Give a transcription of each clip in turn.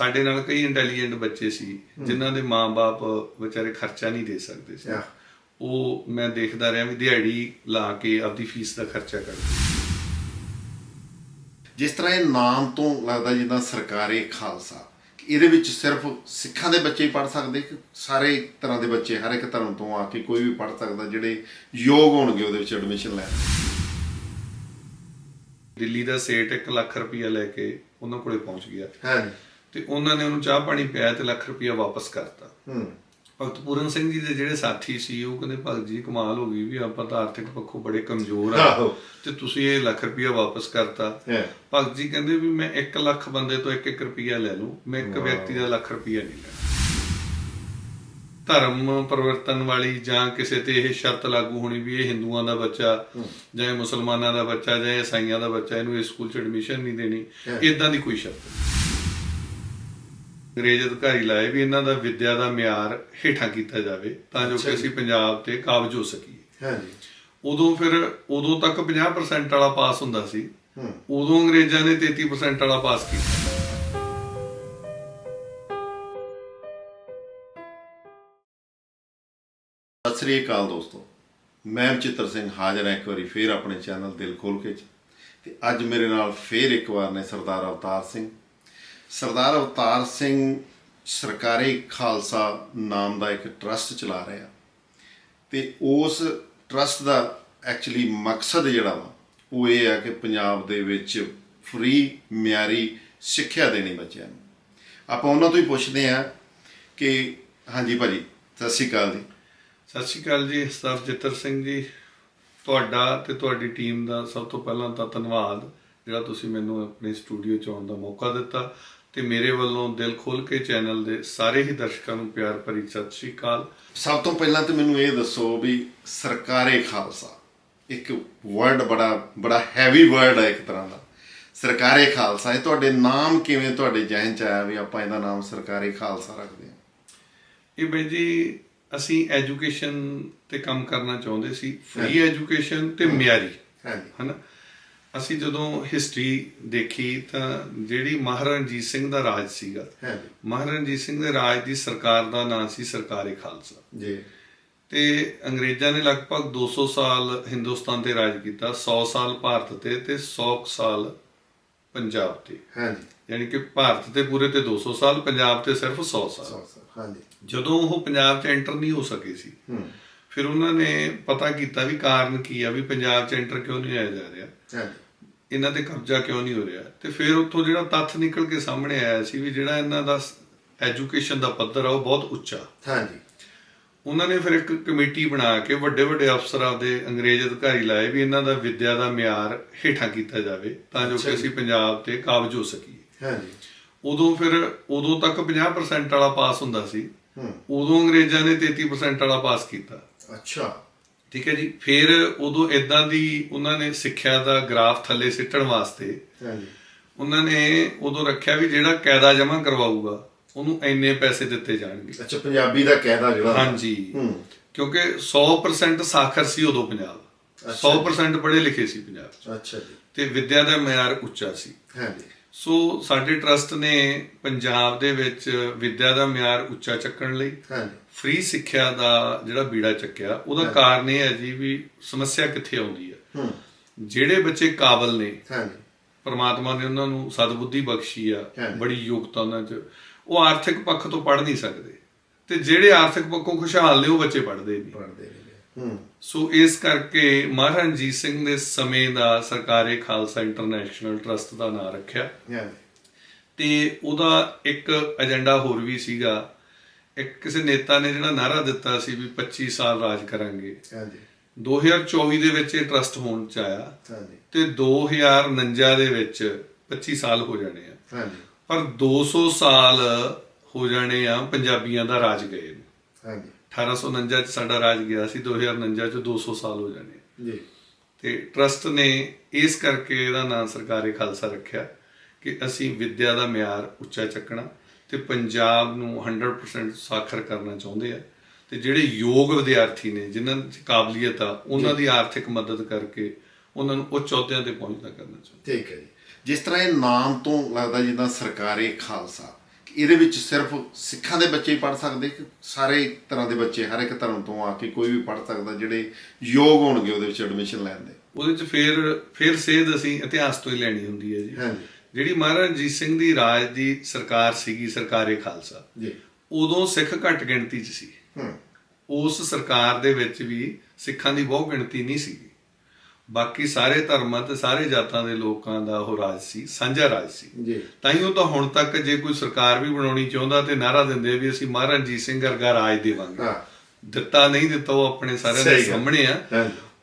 ਸਾਡੇ ਨਾਲ ਕਈ ਇੰਟੈਲੀਜੈਂਟ ਬੱਚੇ ਸੀ ਜਿਨ੍ਹਾਂ ਦੇ ਮਾਪੇ ਵਿਚਾਰੇ ਖਰਚਾ ਨਹੀਂ ਦੇ ਸਕਦੇ ਸੀ. ਉਹ ਮੈਂ ਦੇਖਦਾ ਰਿਹਾ ਵੀ ਦਿਹਾੜੀ ਲਾ ਕੇ ਆਪਦੀ ਫੀਸ ਦਾ ਖਰਚਾ ਕਰਦੇ ਜਿਸ ਤਰ੍ਹਾਂ ਇਹ ਨਾਮ ਤੋਂ ਲੱਗਦਾ ਜਿੱਦਾਂ ਸਰਕਾਰੀ ਖਾਲਸਾ ਇਹਦੇ ਵਿੱਚ ਸਿਰਫ ਸਿੱਖਾਂ ਦੇ ਬੱਚੇ ਹੀ ਪੜ ਸਕਦੇ ਕਿ ਸਾਰੇ ਤਰ੍ਹਾਂ ਦੇ ਬੱਚੇ ਹਰ ਇੱਕ ਧਰਮ ਤੋਂ ਆ ਕੇ ਕੋਈ ਵੀ ਪੜ ਸਕਦਾ ਜਿਹੜੇ ਯੋਗ ਹੋਣਗੇ ਉਹਦੇ ਵਿੱਚ ਐਡਮਿਸ਼ਨ ਲੈਣ। ਦਿੱਲੀ ਦਾ ਸੇਠ 1 ਲੱਖ ਰੁਪਇਆ ਲੈ ਕੇ ਉਹਨਾਂ ਕੋਲੇ ਪਹੁੰਚ ਗਿਆ। ਹਾਂਜੀ। ਤੇ ਉਹਨਾਂ ਨੇ ਉਹਨੂੰ ਚਾਹ ਪਾਣੀ ਪਿਆ ਤੇ ਲੱਖ ਰੁਪਇਆ ਵਾਪਸ ਕਰਤਾ। ਹੂੰ। ਭਗਤ ਪੂਰਨ ਸਿੰਘ ਜੀ ਦੇ ਜਿਹੜੇ ਸਾਥੀ ਸੀ ਉਹ ਕਹਿੰਦੇ ਭਗਤ ਜੀ ਕਮਾਲ ਹੋ ਗਈ ਵੀ ਆਪਾਂ ਤਾਂ ਆਰਥਿਕ ਪੱਖੋਂ ਬੜੇ ਕਮਜ਼ੋਰ ਆ। ਤੇ ਤੁਸੀਂ ਇਹ ਲੱਖ ਰੁਪਇਆ ਵਾਪਸ ਕਰਤਾ। ਭਗਤ ਜੀ ਕਹਿੰਦੇ ਵੀ ਮੈਂ 1 ਲੱਖ ਬੰਦੇ ਤੋਂ 1-1 ਰੁਪਇਆ ਲੈ ਲੂੰ ਮੈਂ ਇੱਕ ਵਿਅਕਤੀ ਦਾ ਲੱਖ ਰੁਪਇਆ ਨਹੀਂ ਲੈਣਾ। ਧਰਮ ਪਰਿਵਰਤਨ ਵਾਲੀ ਜਾਂ ਕਿਸੇ ਤੇ ਇਹ ਸ਼ਰਤ ਲਾਗੂ ਹੋਣੀ ਵੀ ਇਹ ਹਿੰਦੂਆਂ ਦਾ ਬੱਚਾ ਜਾਂ ਮੁਸਲਮਾਨਾਂ ਦਾ ਬੱਚਾ ਜਾਂ ਈਸਾਈਆਂ ਦਾ ਬੱਚਾ ਇਹਨੂੰ ਇਸ ਸਕੂਲ 'ਚ ਐਡਮਿਸ਼ਨ ਨਹੀਂ ਦੇਣੀ। ਇਦਾਂ ਦੀ ਕੋਈ ਸ਼ਰਤ ਨਹੀਂ। ਅੰਗਰੇਜ਼ ਅਧਿਕਾਰੀ ਲਾਏ ਵੀ ਇਹਨਾਂ ਦਾ ਵਿੱਦਿਆ ਦਾ ਮਿਆਰ ਹੇਠਾਂ ਕੀਤਾ ਜਾਵੇ ਤਾਂ ਜੋ ਕਿ ਅਸੀਂ ਪੰਜਾਬ ਤੇ ਕਾਬਜ ਹੋ ਸਕੀਏ। ਹਾਂਜੀ। ਉਦੋਂ ਫਿਰ ਉਦੋਂ ਤੱਕ 50% ਵਾਲਾ ਪਾਸ ਹੁੰਦਾ ਸੀ। ਉਦੋਂ ਅੰਗਰੇਜ਼ਾਂ ਨੇ 33% ਵਾਲਾ ਪਾਸ ਕੀਤਾ। ਸਤਿ ਸ੍ਰੀ ਅਕਾਲ ਦੋਸਤੋ। ਮੈਂ ਚਿੱਤਰ ਸਿੰਘ ਹਾਜ਼ਰ ਹਾਂ ਇੱਕ ਵਾਰੀ ਫੇਰ ਆਪਣੇ ਚੈਨਲ ਦਿਲ ਖੋਲ ਕੇ ਤੇ ਅੱਜ ਮੇਰੇ ਨਾਲ ਫੇਰ ਇੱਕ ਵਾਰ ਨੇ ਸਰਦਾਰ ਅਵਤਾਰ ਸਿੰਘ। ਸਰਦਾਰ ਅਵਤਾਰ ਸਿੰਘ ਸਰਕਾਰੀ ਖਾਲਸਾ ਨਾਮ ਦਾ ਇੱਕ ਟਰਸਟ ਚਲਾ ਰਿਹਾ ਤੇ ਉਸ ਟਰਸਟ ਦਾ ਐਕਚੁਅਲੀ ਮਕਸਦ ਜਿਹੜਾ ਵਾ, ਉਹ ਇਹ ਆ ਕਿ ਪੰਜਾਬ ਦੇ ਵਿੱਚ ਫ੍ਰੀ ਮਿਆਰੀ ਸਿੱਖਿਆ ਦੇਣੀ ਬੱਚਿਆਂ ਨੂੰ। ਆਪਾਂ ਉਹਨਾਂ ਤੋਂ ਹੀ ਪੁੱਛਦੇ ਆ ਕਿ, ਹਾਂਜੀ ਭਾਜੀ, ਸਤਿ ਸ਼੍ਰੀ ਅਕਾਲ ਜੀ। ਸਤਿ ਸ਼੍ਰੀ ਅਕਾਲ ਜੀ, ਸਰਦਾਰ ਜਿੱਤਰ ਸਿੰਘ ਜੀ। ਤੁਹਾਡਾ ਤੇ ਤੁਹਾਡੀ ਟੀਮ ਦਾ ਸਭ ਤੋਂ ਪਹਿਲਾਂ ਤਾਂ ਧੰਨਵਾਦ, ਜਿਹੜਾ ਤੁਸੀਂ ਮੈਨੂੰ ਆਪਣੇ ਸਟੂਡੀਓ 'ਚ ਆਉਣ ਦਾ ਮੌਕਾ ਦਿੱਤਾ। ਤੇ ਮੇਰੇ ਵੱਲੋਂ ਦਿਲ ਖੋਲ ਕੇ ਚੈਨਲ ਦੇ ਸਾਰੇ ਹੀ ਦਰਸ਼ਕਾਂ ਨੂੰ ਪਿਆਰ ਭਰੀ ਸਤਿ ਸ਼੍ਰੀ ਅਕਾਲ। ਸਭ ਤੋਂ ਪਹਿਲਾਂ ਤੇ ਮੈਨੂੰ ਇਹ ਦੱਸੋ ਵੀ ਸਰਕਾਰੀ ਖਾਲਸਾ ਇੱਕ ਵਰਡ ਬੜਾ ਬੜਾ ਹੈਵੀ ਵਰਡ ਹੈ ਇੱਕ ਤਰ੍ਹਾਂ ਦਾ। ਸਰਕਾਰੀ ਖਾਲਸਾ ਇਹ ਤੁਹਾਡੇ ਨਾਮ ਕਿਵੇਂ ਤੁਹਾਡੇ ਜ਼ਿਹਨ ਚ ਆਇਆ ਵੀ ਆਪਾਂ ਇਹਦਾ ਨਾਮ ਸਰਕਾਰੀ ਖਾਲਸਾ ਰੱਖਦੇ ਹਾਂ? ਇਹ ਬਈ ਜੀ ਅਸੀਂ ਐਜੂਕੇਸ਼ਨ ਤੇ ਕੰਮ ਕਰਨਾ ਚਾਹੁੰਦੇ ਸੀ ਫ੍ਰੀ ਐਜੂਕੇਸ਼ਨ ਤੇ ਮਿਆਰੀ ਹਾਂਜੀ। ਹਨਾ? ਅਸੀਂ ਜਦੋਂ ਹਿਸਟਰੀ ਦੇਖੀ ਤਾਂ ਜਿਹੜੀ ਮਹਾਰਾਜਾ ਰਣਜੀਤ ਸਿੰਘ ਦਾ ਰਾਜ ਸੀਗਾ ਹਾਂਜੀ। ਮਹਾਰਾਜਾ ਰਣਜੀਤ ਸਿੰਘ ਦੇ ਰਾਜ ਦੀ ਸਰਕਾਰ ਦਾ ਨਾਂ ਸੀ ਸਰਕਾਰੀ ਖਾਲਸਾ। ਜੀ। ਤੇ ਅੰਗਰੇਜ਼ਾਂ ਨੇ ਲਗਭਗ 200 ਸਾਲ ਹਿੰਦੁਸਤਾਨ ਤੇ ਰਾਜ ਕੀਤਾ 100 ਸਾਲ ਭਾਰਤ ਤੇ ਤੇ 100 ਕੁ ਸਾਲ ਪੰਜਾਬ ਤੇ। ਹਾਂਜੀ। ਯਾਨੀ ਕਿ ਭਾਰਤ ਤੇ ਪੂਰੇ ਤੇ 200 ਸਾਲ ਪੰਜਾਬ ਤੇ ਸਿਰਫ 100 ਸਾਲ। ਹਾਂਜੀ। ਜਦੋਂ ਉਹ ਪੰਜਾਬ 'ਚ ਐਂਟਰ ਨਹੀਂ ਹੋ ਸਕੇ ਸੀ ਫਿਰ ਉਹਨਾਂ ਨੇ ਪਤਾ ਕੀਤਾ ਵੀ ਕਾਰਨ ਕੀ ਆ ਵੀ ਪੰਜਾਬ 'ਚ ਐਂਟਰ ਕਿਉਂ ਨਹੀਂ ਆਇਆ ਜਾ ਰਿਹਾ। ਹਾਂਜੀ। ਇਹਨਾਂ ਤੇ ਕਬਜ਼ਾ ਕਿਉਂ ਨਹੀਂ ਹੋ ਰਿਹਾ? ਤੇ ਫਿਰ ਉੱਥੋਂ ਜਿਹੜਾ ਤੱਥ ਨਿਕਲ ਕੇ ਸਾਹਮਣੇ ਆਇਆ ਸੀ ਵੀ ਜਿਹੜਾ ਇਹਨਾਂ ਦਾ ਐਜੂਕੇਸ਼ਨ ਦਾ ਪੱਧਰ ਆ ਉਹ ਬਹੁਤ ਉੱਚਾ। ਹਾਂਜੀ। ਉਹਨਾਂ ਨੇ ਫਿਰ ਇੱਕ ਕਮੇਟੀ ਬਣਾ ਕੇ ਵੱਡੇ ਵੱਡੇ ਅਫਸਰਾਂ ਦੇ ਅੰਗਰੇਜ਼ ਅਧਿਕਾਰੀ ਲਾਏ ਵੀ ਇਹਨਾਂ ਦਾ ਵਿੱਦਿਆ ਦਾ ਮਿਆਰ ਹੇਠਾਂ ਕੀਤਾ ਜਾਵੇ ਤਾਂ ਜੋ ਕਿ ਅਸੀਂ ਪੰਜਾਬ ਤੇ ਕਾਬਜ ਹੋ ਸਕੀਏ। ਹਾਂਜੀ। ਉਦੋਂ ਫਿਰ ਉਦੋਂ ਤੱਕ 50% ਵਾਲਾ ਪਾਸ ਹੁੰਦਾ ਸੀ। ਹੂੰ। ਉਦੋਂ ਅੰਗਰੇਜ਼ਾਂ ਨੇ 33% ਵਾਲਾ ਪਾਸ ਕੀਤਾ। ਅੱਛਾ। ਠੀਕ ਹੈ ਜੀ ਫਿਰ ਉਦੋਂ ਇਦਾਂ ਦੀ ਉਹਨਾਂ ਨੇ ਸਿੱਖਿਆ ਦਾ ਗ੍ਰਾਫ ਥੱਲੇ ਸਿੱਟਣ ਵਾਸਤੇ ਹਾਂਜੀ। ਉਹਨਾਂ ਨੇ ਉਦੋਂ ਰੱਖਿਆ ਵੀ ਜਿਹੜਾ ਕਾਇਦਾ ਜਮ੍ਹਾਂ ਕਰਵਾਊਗਾ ਉਹਨੂੰ ਇੰਨੇ ਪੈਸੇ ਦਿੱਤੇ ਜਾਣਗੇ। ਅੱਛਾ ਪੰਜਾਬੀ ਦਾ ਕਹਿਦਾ ਜਿਹੜਾ। ਹਾਂਜੀ। ਹੂੰ। ਕਿਉਂਕਿ 100% ਸਾਖਰ ਸੀ ਉਦੋਂ ਪੰਜਾਬ। 100% ਪੜ੍ਹੇ ਲਿਖੇ ਸੀ ਪੰਜਾਬ। ਅੱਛਾ ਜੀ। ਤੇ ਵਿੱਦਿਆ ਦਾ ਮਿਆਰ ਉੱਚਾ ਸੀ। ਹਾਂਜੀ। ਸੋ ਸਾਡੇ ਟਰਸਟ ਨੇ ਪੰਜਾਬ ਦੇ ਵਿੱਚ ਵਿੱਦਿਆ ਦਾ ਮਿਆਰ ਉੱਚਾ ਚੱਕਣ ਲਈ ਹਾਂਜੀ। ਫ੍ਰੀ ਸਿੱਖਿਆ ਦਾ ਜਿਹੜਾ ਬੀੜਾ ਚੱਕਿਆ ਉਹਦਾ ਕਾਰਨ ਇਹ ਹੈ ਜੀ ਵੀ ਸਮੱਸਿਆ ਕਿੱਥੇ ਆਉਂਦੀ ਹੈ? ਜਿਹੜੇ ਬੱਚੇ ਕਾਬਲ ਨੇ ਹਾਂਜੀ। ਪਰਮਾਤਮਾ ਨੇ ਉਹਨਾਂ ਨੂੰ ਸਦਬੁੱਧੀ ਬਖਸ਼ੀ ਆ। ਬੜੀ ਯੋਗਤਾ ਉਹਨਾਂ 'ਚ ਉਹ ਆਰਥਿਕ ਪੱਖ ਤੋਂ ਪੜ੍ਹ ਨਹੀਂ ਸਕਦੇ ਤੇ ਜਿਹੜੇ ਆਰਥਿਕ ਪੱਖੋਂ ਖੁਸ਼ਹਾਲ ਨੇ ਉਹ ਬੱਚੇ ਪੜ੍ਹਦੇ ਨਹੀਂ। ਪੜਦੇ ਨੇ ਹੂੰ ਸੋ ਇਸ ਕਰਕੇ ਮਹਾਰਾਜਾ ਰਣਜੀਤ ਸਿੰਘ ਦੇ ਸਮੇਂ ਦਾ ਸਰਕਾਰੀ ਖਾਲਸਾ ਇੰਟਰਨੈਸ਼ਨਲ ਟਰਸਟ ਦਾ ਨਾਮ ਰੱਖਿਆ। ਤੇ ਉਹਦਾ ਇੱਕ ਏਜੰਡਾ ਹੋਰ ਵੀ ਸੀਗਾ। ਇੱਕ ਕਿਸੇ ਨੇਤਾ ਨੇ ਜਿਹੜਾ ਨਾਰਾ ਦਿੱਤਾ ਸੀ ਵੀ 25 ਸਾਲ ਰਾਜ ਕਰਾਂਗੇ। ਹਾਂਜੀ 2024 ਦੇ ਵਿੱਚ ਇਹ ਟਰਸਟ ਹੋਣ ਚ ਆਇਆ। ਹਾਂਜੀ ਤੇ 2049 ਦੇ ਵਿੱਚ 25 ਸਾਲ ਹੋ ਜਾਣੇ ਆ। ਹਾਂਜੀ ਪਰ 200 ਸਾਲ ਹੋ ਜਾਣੇ ਆ ਪੰਜਾਬੀਆਂ ਦਾ ਰਾਜ ਗਏ ਹਾਂਜੀ 1849 ਚ ਸਾਡਾ ਰਾਜ ਗਿਆ ਸੀ 2049 ਚ 200 ਸਾਲ ਹੋ ਜਾਣੇ। ਜੀ। ਤੇ ਟਰਸਟ ਨੇ ਇਸ ਕਰਕੇ ਇਹਦਾ ਨਾਮ ਸਰਕਾਰੀ ਖਾਲਸਾ ਰੱਖਿਆ ਕਿ ਅਸੀਂ ਵਿੱਦਿਆ ਦਾ ਮਿਆਰ ਉੱਚਾ ਚੱਕਣਾ ਤੇ ਪੰਜਾਬ ਨੂੰ 100% ਸਾਖਰ ਕਰਨਾ ਚਾਹੁੰਦੇ ਆ। ਤੇ ਜਿਹੜੇ ਯੋਗ ਵਿਦਿਆਰਥੀ ਨੇ ਜਿਨ੍ਹਾਂ 'ਚ ਕਾਬਲੀਅਤ ਆ ਉਹਨਾਂ ਦੀ ਆਰਥਿਕ ਮਦਦ ਕਰਕੇ ਉਹਨਾਂ ਨੂੰ ਉੱਚ ਅਹੁਦਿਆਂ ਤੇ ਪਹੁੰਚਦਾ ਕਰਨਾ ਚਾਹੁੰਦੇ ਠੀਕ ਹੈ ਜੀ। ਜਿਸ ਤਰ੍ਹਾਂ ਇਹ ਨਾਮ ਤੋਂ ਲੱਗਦਾ ਜਿੱਦਾਂ ਸਰਕਾਰੀ ਖਾਲਸਾ ਇਹਦੇ ਵਿੱਚ ਸਿਰਫ ਸਿੱਖਾਂ ਦੇ ਬੱਚੇ ਹੀ ਪੜ ਸਕਦੇ ਕਿ ਸਾਰੇ ਤਰ੍ਹਾਂ ਦੇ ਬੱਚੇ ਹਰ ਇੱਕ ਧਰਮ ਤੋਂ ਆ ਕੇ ਕੋਈ ਵੀ ਪੜ ਸਕਦਾ ਜਿਹੜੇ ਯੋਗ ਹੋਣਗੇ ਉਹਦੇ ਵਿੱਚ ਐਡਮਿਸ਼ਨ ਲੈਣ ਦੇ। ਉਹਦੇ ਚ ਫੇਰ ਫੇਰ ਸੇਧ ਅਸੀਂ ਇਤਿਹਾਸ ਤੋਂ ਹੀ ਲੈਣੀ ਹੁੰਦੀ ਹੈ ਜੀ। ਹਾਂਜੀ। ਜਿਹੜੀ ਮਹਾਰਾਜਾ ਰਣਜੀਤ ਸਿੰਘ ਦੀ ਰਾਜ ਦੀ ਸਰਕਾਰ ਸੀਗੀ ਸਰਕਾਰੇ ਖਾਲਸਾ ਜੀ। ਉਦੋਂ ਸਿੱਖ ਘੱਟ ਗਿਣਤੀ 'ਚ ਸੀ। ਹੂੰ। ਉਸ ਸਰਕਾਰ ਦੇ ਵਿੱਚ ਵੀ ਸਿੱਖਾਂ ਦੀ ਬਹੁਤ ਗਿਣਤੀ ਨਹੀਂ ਸੀ ਬਾਕੀ ਸਾਰੇ ਧਰਮਾਂ ਤੇ ਸਾਰੇ ਜਾਤਾਂ ਦੇ ਲੋਕਾਂ ਦਾ ਉਹ ਰਾਜ ਸੀ ਸਾਂਝਾ ਰਾਜ ਸੀ। ਜੀ। ਤਾਂ ਹੀ ਉਹ ਤਾਂ ਹੁਣ ਤੱਕ ਜੇ ਕੋਈ ਸਰਕਾਰ ਵੀ ਬਣਾਉਣੀ ਚਾਹੁੰਦਾ ਤੇ ਨਾਰਾ ਦਿੰਦੇ ਵੀ ਅਸੀਂ ਮਹਾਰਾਜਾ ਰਣਜੀਤ ਸਿੰਘ ਵਰਗਾ ਰਾਜ ਦੇਵਾਂਗੇ। ਹਾਂ। ਦਿੱਤਾ ਨਹੀਂ ਦਿੱਤਾ ਉਹ ਆਪਣੇ ਸਾਰਿਆਂ ਦੇ। ਸਾਹਮਣੇ ਆ।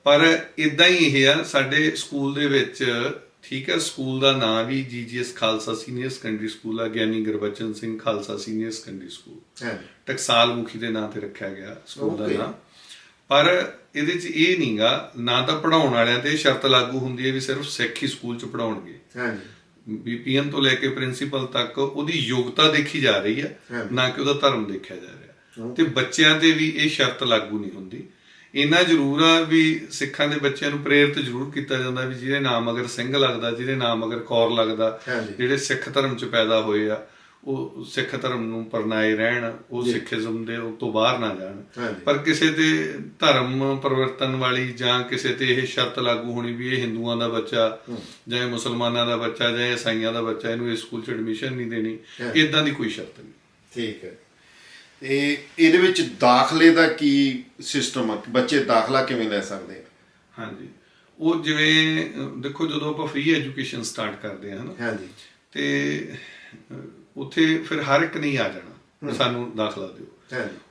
ਪਰ ਇਦਾਂ ਹੀ ਇਹ ਆ ਸਾਡੇ ਸਕੂਲ ਦੇ ਵਿੱਚ ਠੀਕ ਹੈ ਸਕੂਲ ਦਾ ਨਾਮ ਵੀ GGS Khalsa senior secondary school ਆ Giani Gurbachan Singh Khalsa senior secondary school. Taksal ਮੁਖੀ ਦੇ ਨਾਂ ਤੇ ਰੱਖਿਆ ਗਿਆ ਸਕੂਲ ਦਾ. ਨਾਮ ਪਰ ਇਹਦੇ 'ਚ ਇਹ ਨਹੀਂਗਾ ਨਾ ਤਾਂ ਪੜਾਉਣ ਵਾਲਿਆਂ ਤੇ ਸ਼ਰਤ ਲਾਗੂ ਹੁੰਦੀ ਹੈ ਵੀ ਸਿਰਫ ਸਿੱਖ ਹੀ ਸਕੂਲ 'ਚ ਪੜਾਉਣਗੇ ਹਾਂਜੀ। ਬੀਪੀਐਨ ਤੋਂ ਲੈ ਕੇ ਪ੍ਰਿੰਸੀਪਲ ਤੱਕ ਉਹਦੀ ਯੋਗਤਾ ਦੇਖੀ ਜਾ ਰਹੀ ਹੈ। ਨਾ ਕਿ ਉਹਦਾ ਧਰਮ ਦੇਖਿਆ ਜਾ ਰਿਹਾ। ਤੇ ਬੱਚਿਆਂ ਤੇ ਵੀ ਇਹ ਸ਼ਰਤ ਲਾਗੂ ਨਹੀਂ ਹੁੰਦੀ। ਇੰਨਾ ਜ਼ਰੂਰ ਆ ਵੀ ਸਿੱਖਾਂ ਦੇ ਬੱਚਿਆਂ ਨੂੰ ਪ੍ਰੇਰਿਤ ਜ਼ਰੂਰ ਕੀਤਾ ਜਾਂਦਾ ਵੀ ਜਿਹਦੇ ਨਾਮ ਅਗਰ ਸਿੰਘ ਲੱਗਦਾ ਜਿਹਦੇ ਨਾਮ ਅਗਰ ਕੌਰ ਲੱਗਦਾ। ਜਿਹੜੇ ਸਿੱਖ ਧਰਮ 'ਚ ਪੈਦਾ ਹੋਏ ਆ ਉਹ ਸਿੱਖ ਧਰਮ ਨੂੰ ਪਰਨਾਏ ਰਹਿਣ ਉਹ ਸਿੱਖੀਜ਼ਮ ਦੇ ਤੋਂ ਬਾਹਰ ਨਾ ਜਾਣ। ਪਰ ਕਿਸੇ ਤੇ ਧਰਮ ਪਰਿਵਰਤਨ ਵਾਲੀ ਜਾਂ ਕਿਸੇ ਤੇ ਇਹ ਸ਼ਰਤ ਲਾਗੂ ਹੋਣੀ ਵੀ ਇਹ ਹਿੰਦੂਆਂ ਦਾ ਬੱਚਾ ਜਾਂ ਇਹ ਮੁਸਲਮਾਨਾਂ ਦਾ ਬੱਚਾ ਜਾਂ ਇਹ ਈਸਾਈਆਂ ਦਾ ਬੱਚਾ ਇਹਨੂੰ ਇਸ ਸਕੂਲ 'ਚ ਐਡਮਿਸ਼ਨ ਨਹੀਂ ਦੇਣੀ ਇਦਾਂ ਦੀ ਕੋਈ ਸ਼ਰਤ ਨਹੀਂ। ਠੀਕ ਹੈ। ਤੇ ਇਹਦੇ ਵਿੱਚ ਦਾਖਲੇ ਦਾ ਕੀ ਸਿਸਟਮ ਆ? ਬੱਚੇ ਦਾਖਲਾ ਕਿਵੇਂ ਲੈ ਸਕਦੇ ਆ? ਹਾਂਜੀ। ਉਹ ਜਿਵੇਂ ਦੇਖੋ ਜਦੋਂ ਆਪਾਂ ਫ੍ਰੀ ਐਜੂਕੇਸ਼ਨ ਸਟਾਰਟ ਕਰਦੇ ਹਾਂ ਹਨਾ? ਹਾਂਜੀ। ਤੇ ਉੱਥੇ ਫਿਰ ਹਰ ਇੱਕ ਨਹੀਂ ਆ ਜਾਣਾ। ਸਾਨੂੰ ਦਾਖਲਾ ਦਿਓ।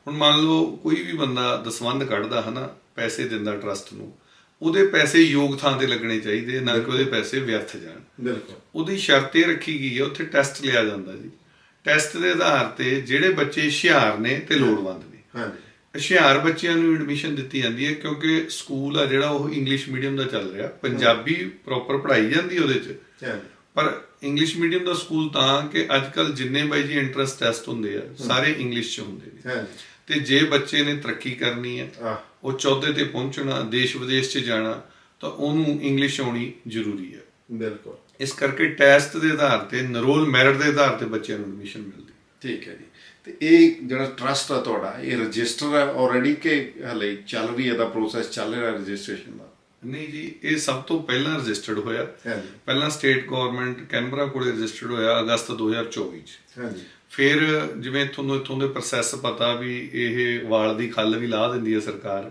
ਹੁਣ ਮੰਨ ਲਓ ਕੋਈ ਵੀ ਬੰਦਾ ਦਸਵੰਧ ਕੱਢਦਾ ਹਨਾ ਪੈਸੇ ਦਿੰਦਾ ਟਰਸਟ ਨੂੰ ਉਹਦੇ ਪੈਸੇ ਯੋਗ ਥਾਂ ਤੇ ਲੱਗਣੇ ਚਾਹੀਦੇ ਨਾ ਕਿ ਉਹਦੇ ਪੈਸੇ ਵਿਅਰਥ ਜਾਣ। ਬਿਲਕੁਲ। ਉਹਦੀ ਸ਼ਰਤ ਇਹ ਰੱਖੀ ਗਈ ਹੈ ਉੱਥੇ ਟੈਸਟ ਲਿਆ ਜਾਂਦਾ ਜੀ। ਟੈਸਟ ਦੇ ਆਧਾਰ ਤੇ ਜਿਹੜੇ ਬੱਚੇ ਹੁਸ਼ਿਆਰ ਨੇ ਤੇ ਲੋੜਵੰਦ ਨੇ। ਹਾਂਜੀ। ਹੁਸ਼ਿਆਰ ਬੱਚਿਆਂ ਨੂੰ ਐਡਮਿਸ਼ਨ ਦਿੱਤੀ ਜਾਂਦੀ ਹੈ ਕਿਉਂਕਿ ਸਕੂਲ ਆ ਜਿਹੜਾ ਉਹ ਇੰਗਲਿਸ਼ ਮੀਡੀਅਮ ਦਾ ਚੱਲ ਰਿਹਾ ਪੰਜਾਬੀ ਪ੍ਰੋਪਰ ਪੜ੍ਹਾਈ ਜਾਂਦੀ ਉਹਦੇ 'ਚ। ਪਰ ਇੰਗਲਿਸ਼ ਮੀਡੀਅਮ ਦਾ ਸਕੂਲ ਤਾਂ ਕਿ ਅੱਜ ਕੱਲ ਜਿੰਨੇ ਬਾਈ ਜੀ ਐਂਟਰੈਂਸ ਟੈਸਟ ਹੁੰਦੇ ਆ ਸਾਰੇ ਇੰਗਲਿਸ਼ 'ਚ ਹੁੰਦੇ ਨੇ। ਤੇ ਜੇ ਬੱਚੇ ਨੇ ਤਰੱਕੀ ਕਰਨੀ ਹੈ। ਉਹ ਚੌਥੇ ਤੇ ਪਹੁੰਚਣਾ ਦੇਸ਼ ਵਿਦੇਸ਼ 'ਚ ਜਾਣਾ ਤਾਂ ਉਹਨੂੰ ਇੰਗਲਿਸ਼ ਆਉਣੀ ਜ਼ਰੂਰੀ ਹੈ ਬਿਲਕੁਲ। ਇਸ ਕਰਕੇ ਟੈਸਟ ਦੇ ਆਧਾਰ ਤੇ ਨਰੋਲ ਮੈਰਿਟ ਦੇ ਆਧਾਰ ਤੇ ਬੱਚਿਆਂ ਨੂੰ ਐਡਮਿਸ਼ਨ ਮਿਲਦੀ। ਠੀਕ ਹੈ ਜੀ। ਤੇ ਇਹ ਜਿਹੜਾ ਟਰਸਟ ਆ ਤੁਹਾਡਾ ਇਹ ਰਜਿਸਟਰ ਹੈ ਆਲਰੇਡੀ ਕਿ ਹਲੇ ਚੱਲ ਰਹੀ ਹੈ ਦਾ ਪ੍ਰੋਸੈਸ ਚੱਲ ਰਿਹਾ ਰਜਿਸਟ੍ਰੇਸ਼ਨ ਦਾ? ਨਹੀਂ ਜੀ ਇਹ ਸਭ ਤੋਂ ਪਹਿਲਾਂ ਰਜਿਸਟਰਡ ਹੋਇਆ। ਹਾਂਜੀ। ਪਹਿਲਾਂ ਸਟੇਟ ਗਵਰਨਮੈਂਟ ਕੈਨਬਰਾ ਕੋਲੇ ਰਜਿਸਟਰਡ ਹੋਇਆ ਅਗਸਤ 2024 ਚ। ਹਾਂਜੀ। ਫਿਰ ਜਿਵੇਂ ਤੁਹਾਨੂੰ ਇੱਥੋਂ ਦੇ ਪ੍ਰੋਸੈਸ ਪਤਾ ਵੀ ਇਹ ਵਾਲ ਦੀ ਖੱਲ ਵੀ ਲਾ ਦਿੰਦੀ ਹੈ ਸਰਕਾਰ।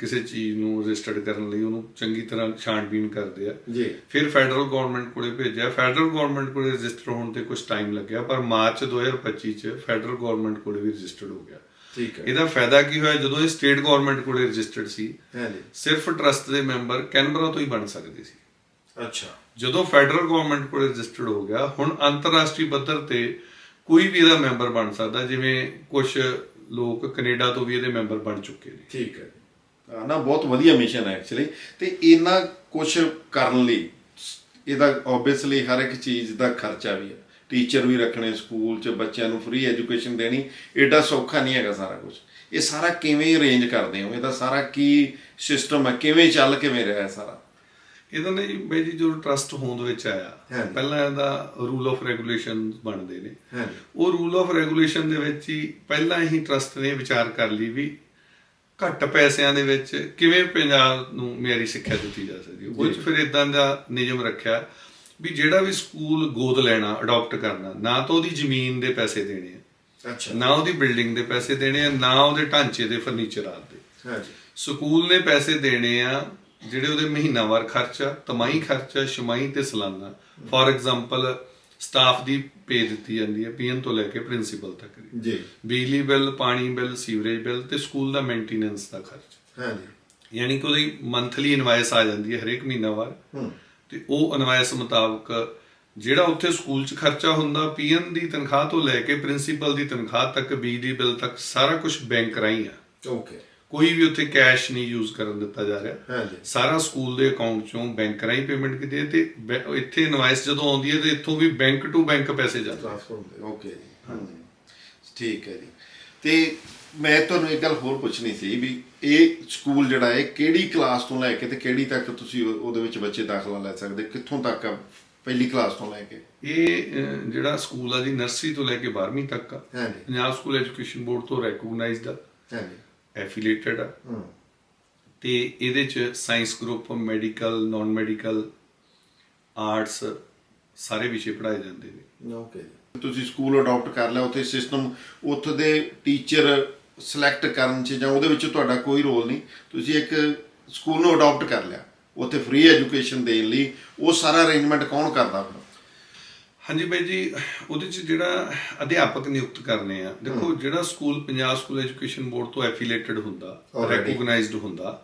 ਕਿਸੇ ਚੀਜ਼ ਨੂੰ ਰਜਿਸਟਰਡ ਕਰਨ ਲਈ ਉਹਨੂੰ ਚੰਗੀ ਤਰ੍ਹਾਂ ਛਾਣਬੀਣ ਕਰਦੇ ਆ। ਜੀ। ਫਿਰ ਫੈਡਰਲ ਗਵਰਨਮੈਂਟ ਕੋਲੇ ਭੇਜਿਆ। ਫੈਡਰਲ ਗਵਰਨਮੈਂਟ ਕੋਲੇ ਰਜਿਸਟਰ ਹੋਣ ਤੇ ਕੁਝ ਟਾਈਮ ਲੱਗਿਆ ਪਰ ਮਾਰਚ 2025 ਚ ਫੈਡਰਲ ਗਵਰਨਮੈਂਟ ਕੋਲੇ ਵੀ ਰਜਿਸਟਰਡ ਹੋ ਗਿਆ। ਠੀਕ ਹੈ। ਇਹਦਾ ਫਾਇਦਾ ਕੀ ਹੋਇਆ? ਜਦੋਂ ਇਹ ਸਟੇਟ ਗਵਰਨਮੈਂਟ ਕੋਲੇ ਰਜਿਸਟਰਡ ਸੀ ਹਾਂਜੀ ਸਿਰਫ ਟਰਸਟ ਦੇ ਮੈਂਬਰ ਕੈਨਬਰਾ ਤੋਂ ਹੀ ਬਣ ਸਕਦੇ ਸੀ। ਅੱਛਾ। ਜਦੋਂ ਫੈਡਰਲ ਗਵਰਨਮੈਂਟ ਕੋਲੇ ਰਜਿਸਟਰਡ ਹੋ ਗਿਆ ਹੁਣ ਅੰਤਰਰਾਸ਼ਟਰੀ ਪੱਧਰ ਤੇ ਕੋਈ ਵੀ ਇਹਦਾ ਮੈਂਬਰ ਬਣ ਸਕਦਾ ਜਿਵੇਂ ਕੁਝ ਲੋਕ ਕੈਨੇਡਾ ਤੋਂ ਵੀ ਇਹਦੇ ਮੈਂਬਰ ਬਣ ਚੁੱਕੇ ਨੇ। ਠੀਕ ਹੈ। ਨਾ ਬਹੁਤ ਵਧੀਆ ਮਿਸ਼ਨ ਹੈ ਐਕਚੁਅਲੀ ਤੇ ਇਹਨਾਂ ਕੁਝ ਕਰਨ ਲਈ ਇਹਦਾ ਆਬਵੀਅਸਲੀ ਹਰ ਇੱਕ ਚੀਜ਼ ਦਾ ਖਰਚਾ ਵੀ ਹੈ। ਟੀਚਰ ਵੀ ਰੱਖਣੇ ਸਕੂਲ 'ਚ ਬੱਚਿਆਂ ਨੂੰ ਫ੍ਰੀ ਐਜੂਕੇਸ਼ਨ ਦੇਣੀ ਏਡਾ ਸੌਖਾ ਨਹੀਂ ਹੈਗਾ ਸਾਰਾ ਕੁਝ ਇਹ ਸਾਰਾ ਕਿਵੇਂ ਅਰੇਂਜ ਕਰਦੇ ਹੋ? ਇਹਦਾ ਸਾਰਾ ਕੀ ਸਿਸਟਮ ਹੈ? ਕਿਵੇਂ ਚੱਲ ਕਿਵੇਂ ਰਿਹਾ ਹੈ ਸਾਰਾ? ਇਹਦਾ ਨੇ ਜੀ ਬਈ ਜੀ ਜਦੋਂ ਟਰਸਟ ਹੋਂਦ ਵਿੱਚ ਆਇਆ। ਪਹਿਲਾਂ ਇਹਦਾ ਰੂਲ ਆਫ ਰੈਗੂਲੇਸ਼ਨ ਬਣਦੇ ਨੇ। ਉਹ ਰੂਲ ਆਫ ਰੈਗੂਲੇਸ਼ਨ ਦੇ ਵਿੱਚ ਹੀ ਪਹਿਲਾਂ ਹੀ ਟਰਸਟ ਨੇ ਵਿਚਾਰ ਕਰ ਲਈ ਵੀ ਘੱਟ ਪੈਸਿਆਂ ਦੇ ਵਿੱਚ ਕਿਵੇਂ ਪੰਜਾਬ ਨੂੰ ਮਿਆਰੀ ਸਿੱਖਿਆ ਦਿੱਤੀ ਜਾ ਸਕਦੀ ਹੈ। ਉਹ ਚ ਫਿਰ ਇਦਾਂ ਦਾ ਨਿਯਮ ਰੱਖਿਆ। ਵੀ ਜਿਹੜਾ ਵੀ ਸਕੂਲ ਗੋਦ ਲੈਣਾ ਅਡਾਪਟ ਕਰਨਾ ਨਾ ਤਾਂ ਉਹਦੀ ਜ਼ਮੀਨ ਦੇ ਪੈਸੇ ਦੇਣੇ ਆ। ਅੱਛਾ। ਨਾ ਉਹਦੀ ਬਿਲਡਿੰਗ ਦੇ ਪੈਸੇ ਦੇਣੇ ਆ ਨਾ ਉਹਦੇ ਢਾਂਚੇ ਦੇ ਫਰਨੀਚਰ ਆਦਿ ਦੇ। ਹਾਂਜੀ। ਸਕੂਲ ਨੇ ਪੈਸੇ ਦੇਣੇ ਆ ਜਿਹੜੇ ਉਹਦੇ ਮਹੀਨਾਵਾਰ ਖਰਚਾ ਤਮਾਈ ਖਰਚਾ ਛਮਾਈ ਤੇ ਸਾਲਾਨਾ। ਫੋਰ ਐਗਜ਼ਾਮਪਲ ਸਟਾਫ ਦੀ ਪੇ ਦਿੱਤੀ ਜਾਂਦੀ ਹੈ ਪੀਐਨ ਤੋਂ ਲੈ ਕੇ ਪ੍ਰਿੰਸੀਪਲ ਤੱਕ ਦੀ। ਜੀ। ਬਿਜਲੀ ਬਿੱਲ ਪਾਣੀ ਬਿੱਲ ਸੀਵਰੇਜ ਬਿੱਲ ਤੇ ਸਕੂਲ ਦਾ ਮੇਨਟੇਨੈਂਸ ਦਾ ਖਰਚ। ਹਾਂਜੀ। ਯਾਨੀ ਕਿ ਉਹਦੀ ਮੰਥਲੀ ਇਨਵਾਇਸ ਆ ਜਾਂਦੀ ਹੈ ਹਰੇਕ ਮਹੀਨਾਵਾਰ। ਹੂੰ। ਤੇ ਉਹ ਇਨਵਾਇਸ ਮੁਤਾਬਕ ਜਿਹੜਾ ਉੱਥੇ ਸਕੂਲ 'ਚ ਖਰਚਾ ਹੁੰਦਾ ਪੀਐਨ ਦੀ ਤਨਖਾਹ ਤੋਂ ਲੈ ਕੇ ਪ੍ਰਿੰਸੀਪਲ ਦੀ ਤਨਖਾਹ ਤੱਕ ਬਿਜਲੀ ਬਿੱਲ ਤੱਕ ਸਾਰਾ ਕੁਝ ਬੈਂਕ ਰਾਹੀਂ ਆ। ਓਕੇ। ਕੋਈ ਵੀ ਉੱਥੇ ਕੈਸ਼ ਨਹੀਂ ਯੂਜ਼ ਕਰਨ ਦਿੱਤਾ ਜਾ ਰਿਹਾ। ਹਾਂਜੀ। ਸਾਰਾ ਸਕੂਲ ਦੇ ਅਕਾਊਂਟ ਚੋਂ ਬੈਂਕ ਰਾਹੀਂ ਪੇਮੈਂਟ ਕੀਤੀ ਹੈ ਤੇ ਇੱਥੇ ਇਨਵਾਇਸ ਜਦੋਂ ਆਉਂਦੀ ਹੈ ਤੇ ਇੱਥੋਂ ਵੀ ਬੈਂਕ ਟੂ ਬੈਂਕ ਪੈਸੇ ਜਾਂਦੇ ਟ੍ਰਾਂਸਫਰ ਹੁੰਦੇ ਓਕੇ ਜੀ। ਹਾਂਜੀ। ਠੀਕ ਹੈ ਜੀ। ਤੇ ਮੈਂ ਤੁਹਾਨੂੰ ਇੱਕ ਗੱਲ ਹੋਰ ਪੁੱਛਣੀ ਸੀ ਵੀ ਇਹ ਸਕੂਲ ਜਿਹੜਾ ਹੈ ਕਿਹੜੀ ਕਲਾਸ ਤੋਂ ਲੈ ਕੇ ਤੇ ਕਿਹੜੀ ਤੱਕ ਤੁਸੀਂ ਉਹ- ਉਹਦੇ ਵਿੱਚ ਬੱਚੇ ਦਾਖਲਾ ਲੈ ਸਕਦੇ? ਕਿੱਥੋਂ ਤੱਕ ਆ ਪਹਿਲੀ ਕਲਾਸ ਤੋਂ ਲੈ ਕੇ? ਇਹ ਜਿਹੜਾ ਸਕੂਲ ਆ ਜੀ ਨਰਸਰੀ ਤੋਂ ਲੈ ਕੇ 12ਵੀਂ ਤੱਕ ਆ। ਹਾਂਜੀ ਪੰਜਾਬ ਸਕੂਲ ਐਜੂਕੇਸ਼ਨ ਬੋਰਡ ਤੋਂ ਰੈਕਗਨਾਈਜ਼ਡ ਆ। ਹਾਂਜੀ ਐਫੀਲੀਏਟਡ ਆ। ਤੇ ਇਹਦੇ ਚ science group medical non medical arts ਸਾਰੇ ਵਿਸ਼ੇ ਪੜ੍ਹਾਏ ਜਾਂਦੇ ਨੇ। ਓਕੇ ਤੁਸੀਂ ਸਕੂਲ ਅਡਾਪਟ ਕਰ ਲਿਆ ਉੱਥੇ ਸਿਸਟਮ ਉੱਥੇ ਦੇ ਟੀਚਰ ਸਿਲੈਕਟ ਕਰਨ ਚ ਜਾਂ ਉਹਦੇ ਵਿੱਚ ਤੁਹਾਡਾ ਕੋਈ ਰੋਲ ਨਹੀਂ ਤੁਸੀਂ ਇੱਕ ਸਕੂਲ ਨੂੰ ਅਡਾਪਟ ਕਰ ਲਿਆ ਉੱਥੇ ਫ੍ਰੀ ਐਜੂਕੇਸ਼ਨ ਦੇਣ ਲਈ ਉਹ ਸਾਰਾ ਅਰੇਂਜਮੈਂਟ ਕੌਣ ਕਰਦਾ ਫਿਰ? ਹਾਂਜੀ ਬਾਈ ਜੀ ਉਹਦੇ ਚ ਜਿਹੜਾ ਅਧਿਆਪਕ ਨਿਯੁਕਤ ਕਰਨੇ ਆ ਦੇਖੋ ਜਿਹੜਾ school Punjab school education board ਤੋਂ ਐਫੀਲੀਏਟਡ ਹੁੰਦਾ. ਰੈਕਗਨਾਈਜ਼ਡ ਹੁੰਦਾ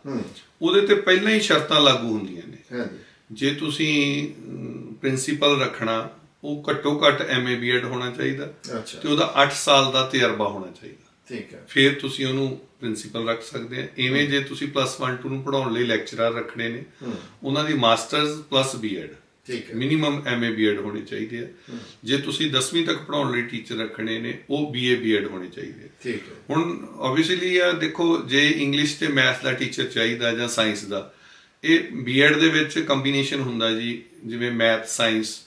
ਉਹਦੇ ਤੇ ਪਹਿਲਾਂ ਹੀ ਸ਼ਰਤਾਂ ਲਾਗੂ ਹੁੰਦੀਆਂ ਨੇ। ਹਾਂਜੀ। ਜੇ ਤੁਸੀਂ ਪ੍ਰਿੰਸੀਪਲ ਰੱਖਣਾ ਉਹ ਘੱਟੋ ਘੱਟ ਐਮਏ ਬੀਐਡ ਹੋਣਾ ਚਾਹੀਦਾ ਤੇ ਉਹਦਾ 8 ਸਾਲ ਦਾ ਤਜਰਬਾ ਹੋਣਾ ਚਾਹੀਦਾ। ਠੀਕ ਹੈ। ਫਿਰ ਤੁਸੀਂ ਉਹਨੂੰ ਪ੍ਰਿੰਸੀਪਲ ਰੱਖ ਸਕਦੇ ਆ। ਐਵੇਂ ਜੇ ਤੁਸੀਂ ਪਲੱਸ 1 2 ਨੂੰ ਪੜਾਉਣ ਲਈ ਲੈਕਚਰਰ ਰੱਖਣੇ ਨੇ ਉਹਨਾਂ ਦੀ ਮਾਸਟਰਸ ਪਲੱਸ ਬੀਐਡ ਠੀਕ ਹੈ। ਮਿਨੀਮਮ ਐਮਏ ਬੀਐਡ ਹੋਣੀ ਚਾਹੀਦੀ ਹੈ। ਜੇ ਤੁਸੀਂ 10ਵੀਂ ਤੱਕ ਪੜਾਉਣ ਲਈ ਟੀਚਰ ਰੱਖਣੇ ਨੇ ਉਹ ਬੀਏ ਬੀਐਡ ਹੋਣੇ ਚਾਹੀਦੇ ਆ ਠੀਕ ਹੈ। ਹੁਣ ਆਬਵੀਅਸਲੀ ਆ ਦੇਖੋ ਜੇ ਇੰਗਲਿਸ਼ ਤੇ ਮੈਥ ਦਾ ਟੀਚਰ ਚਾਹੀਦਾ ਜਾਂ ਸਾਇੰਸ ਦਾ ਇਹ ਬੀਐਡ ਦੇ ਵਿੱਚ ਕੰਬੀਨੇਸ਼ਨ ਹੁੰਦਾ ਜੀ ਜਿਵੇਂ ਮੈਥ ਸਾਇੰਸ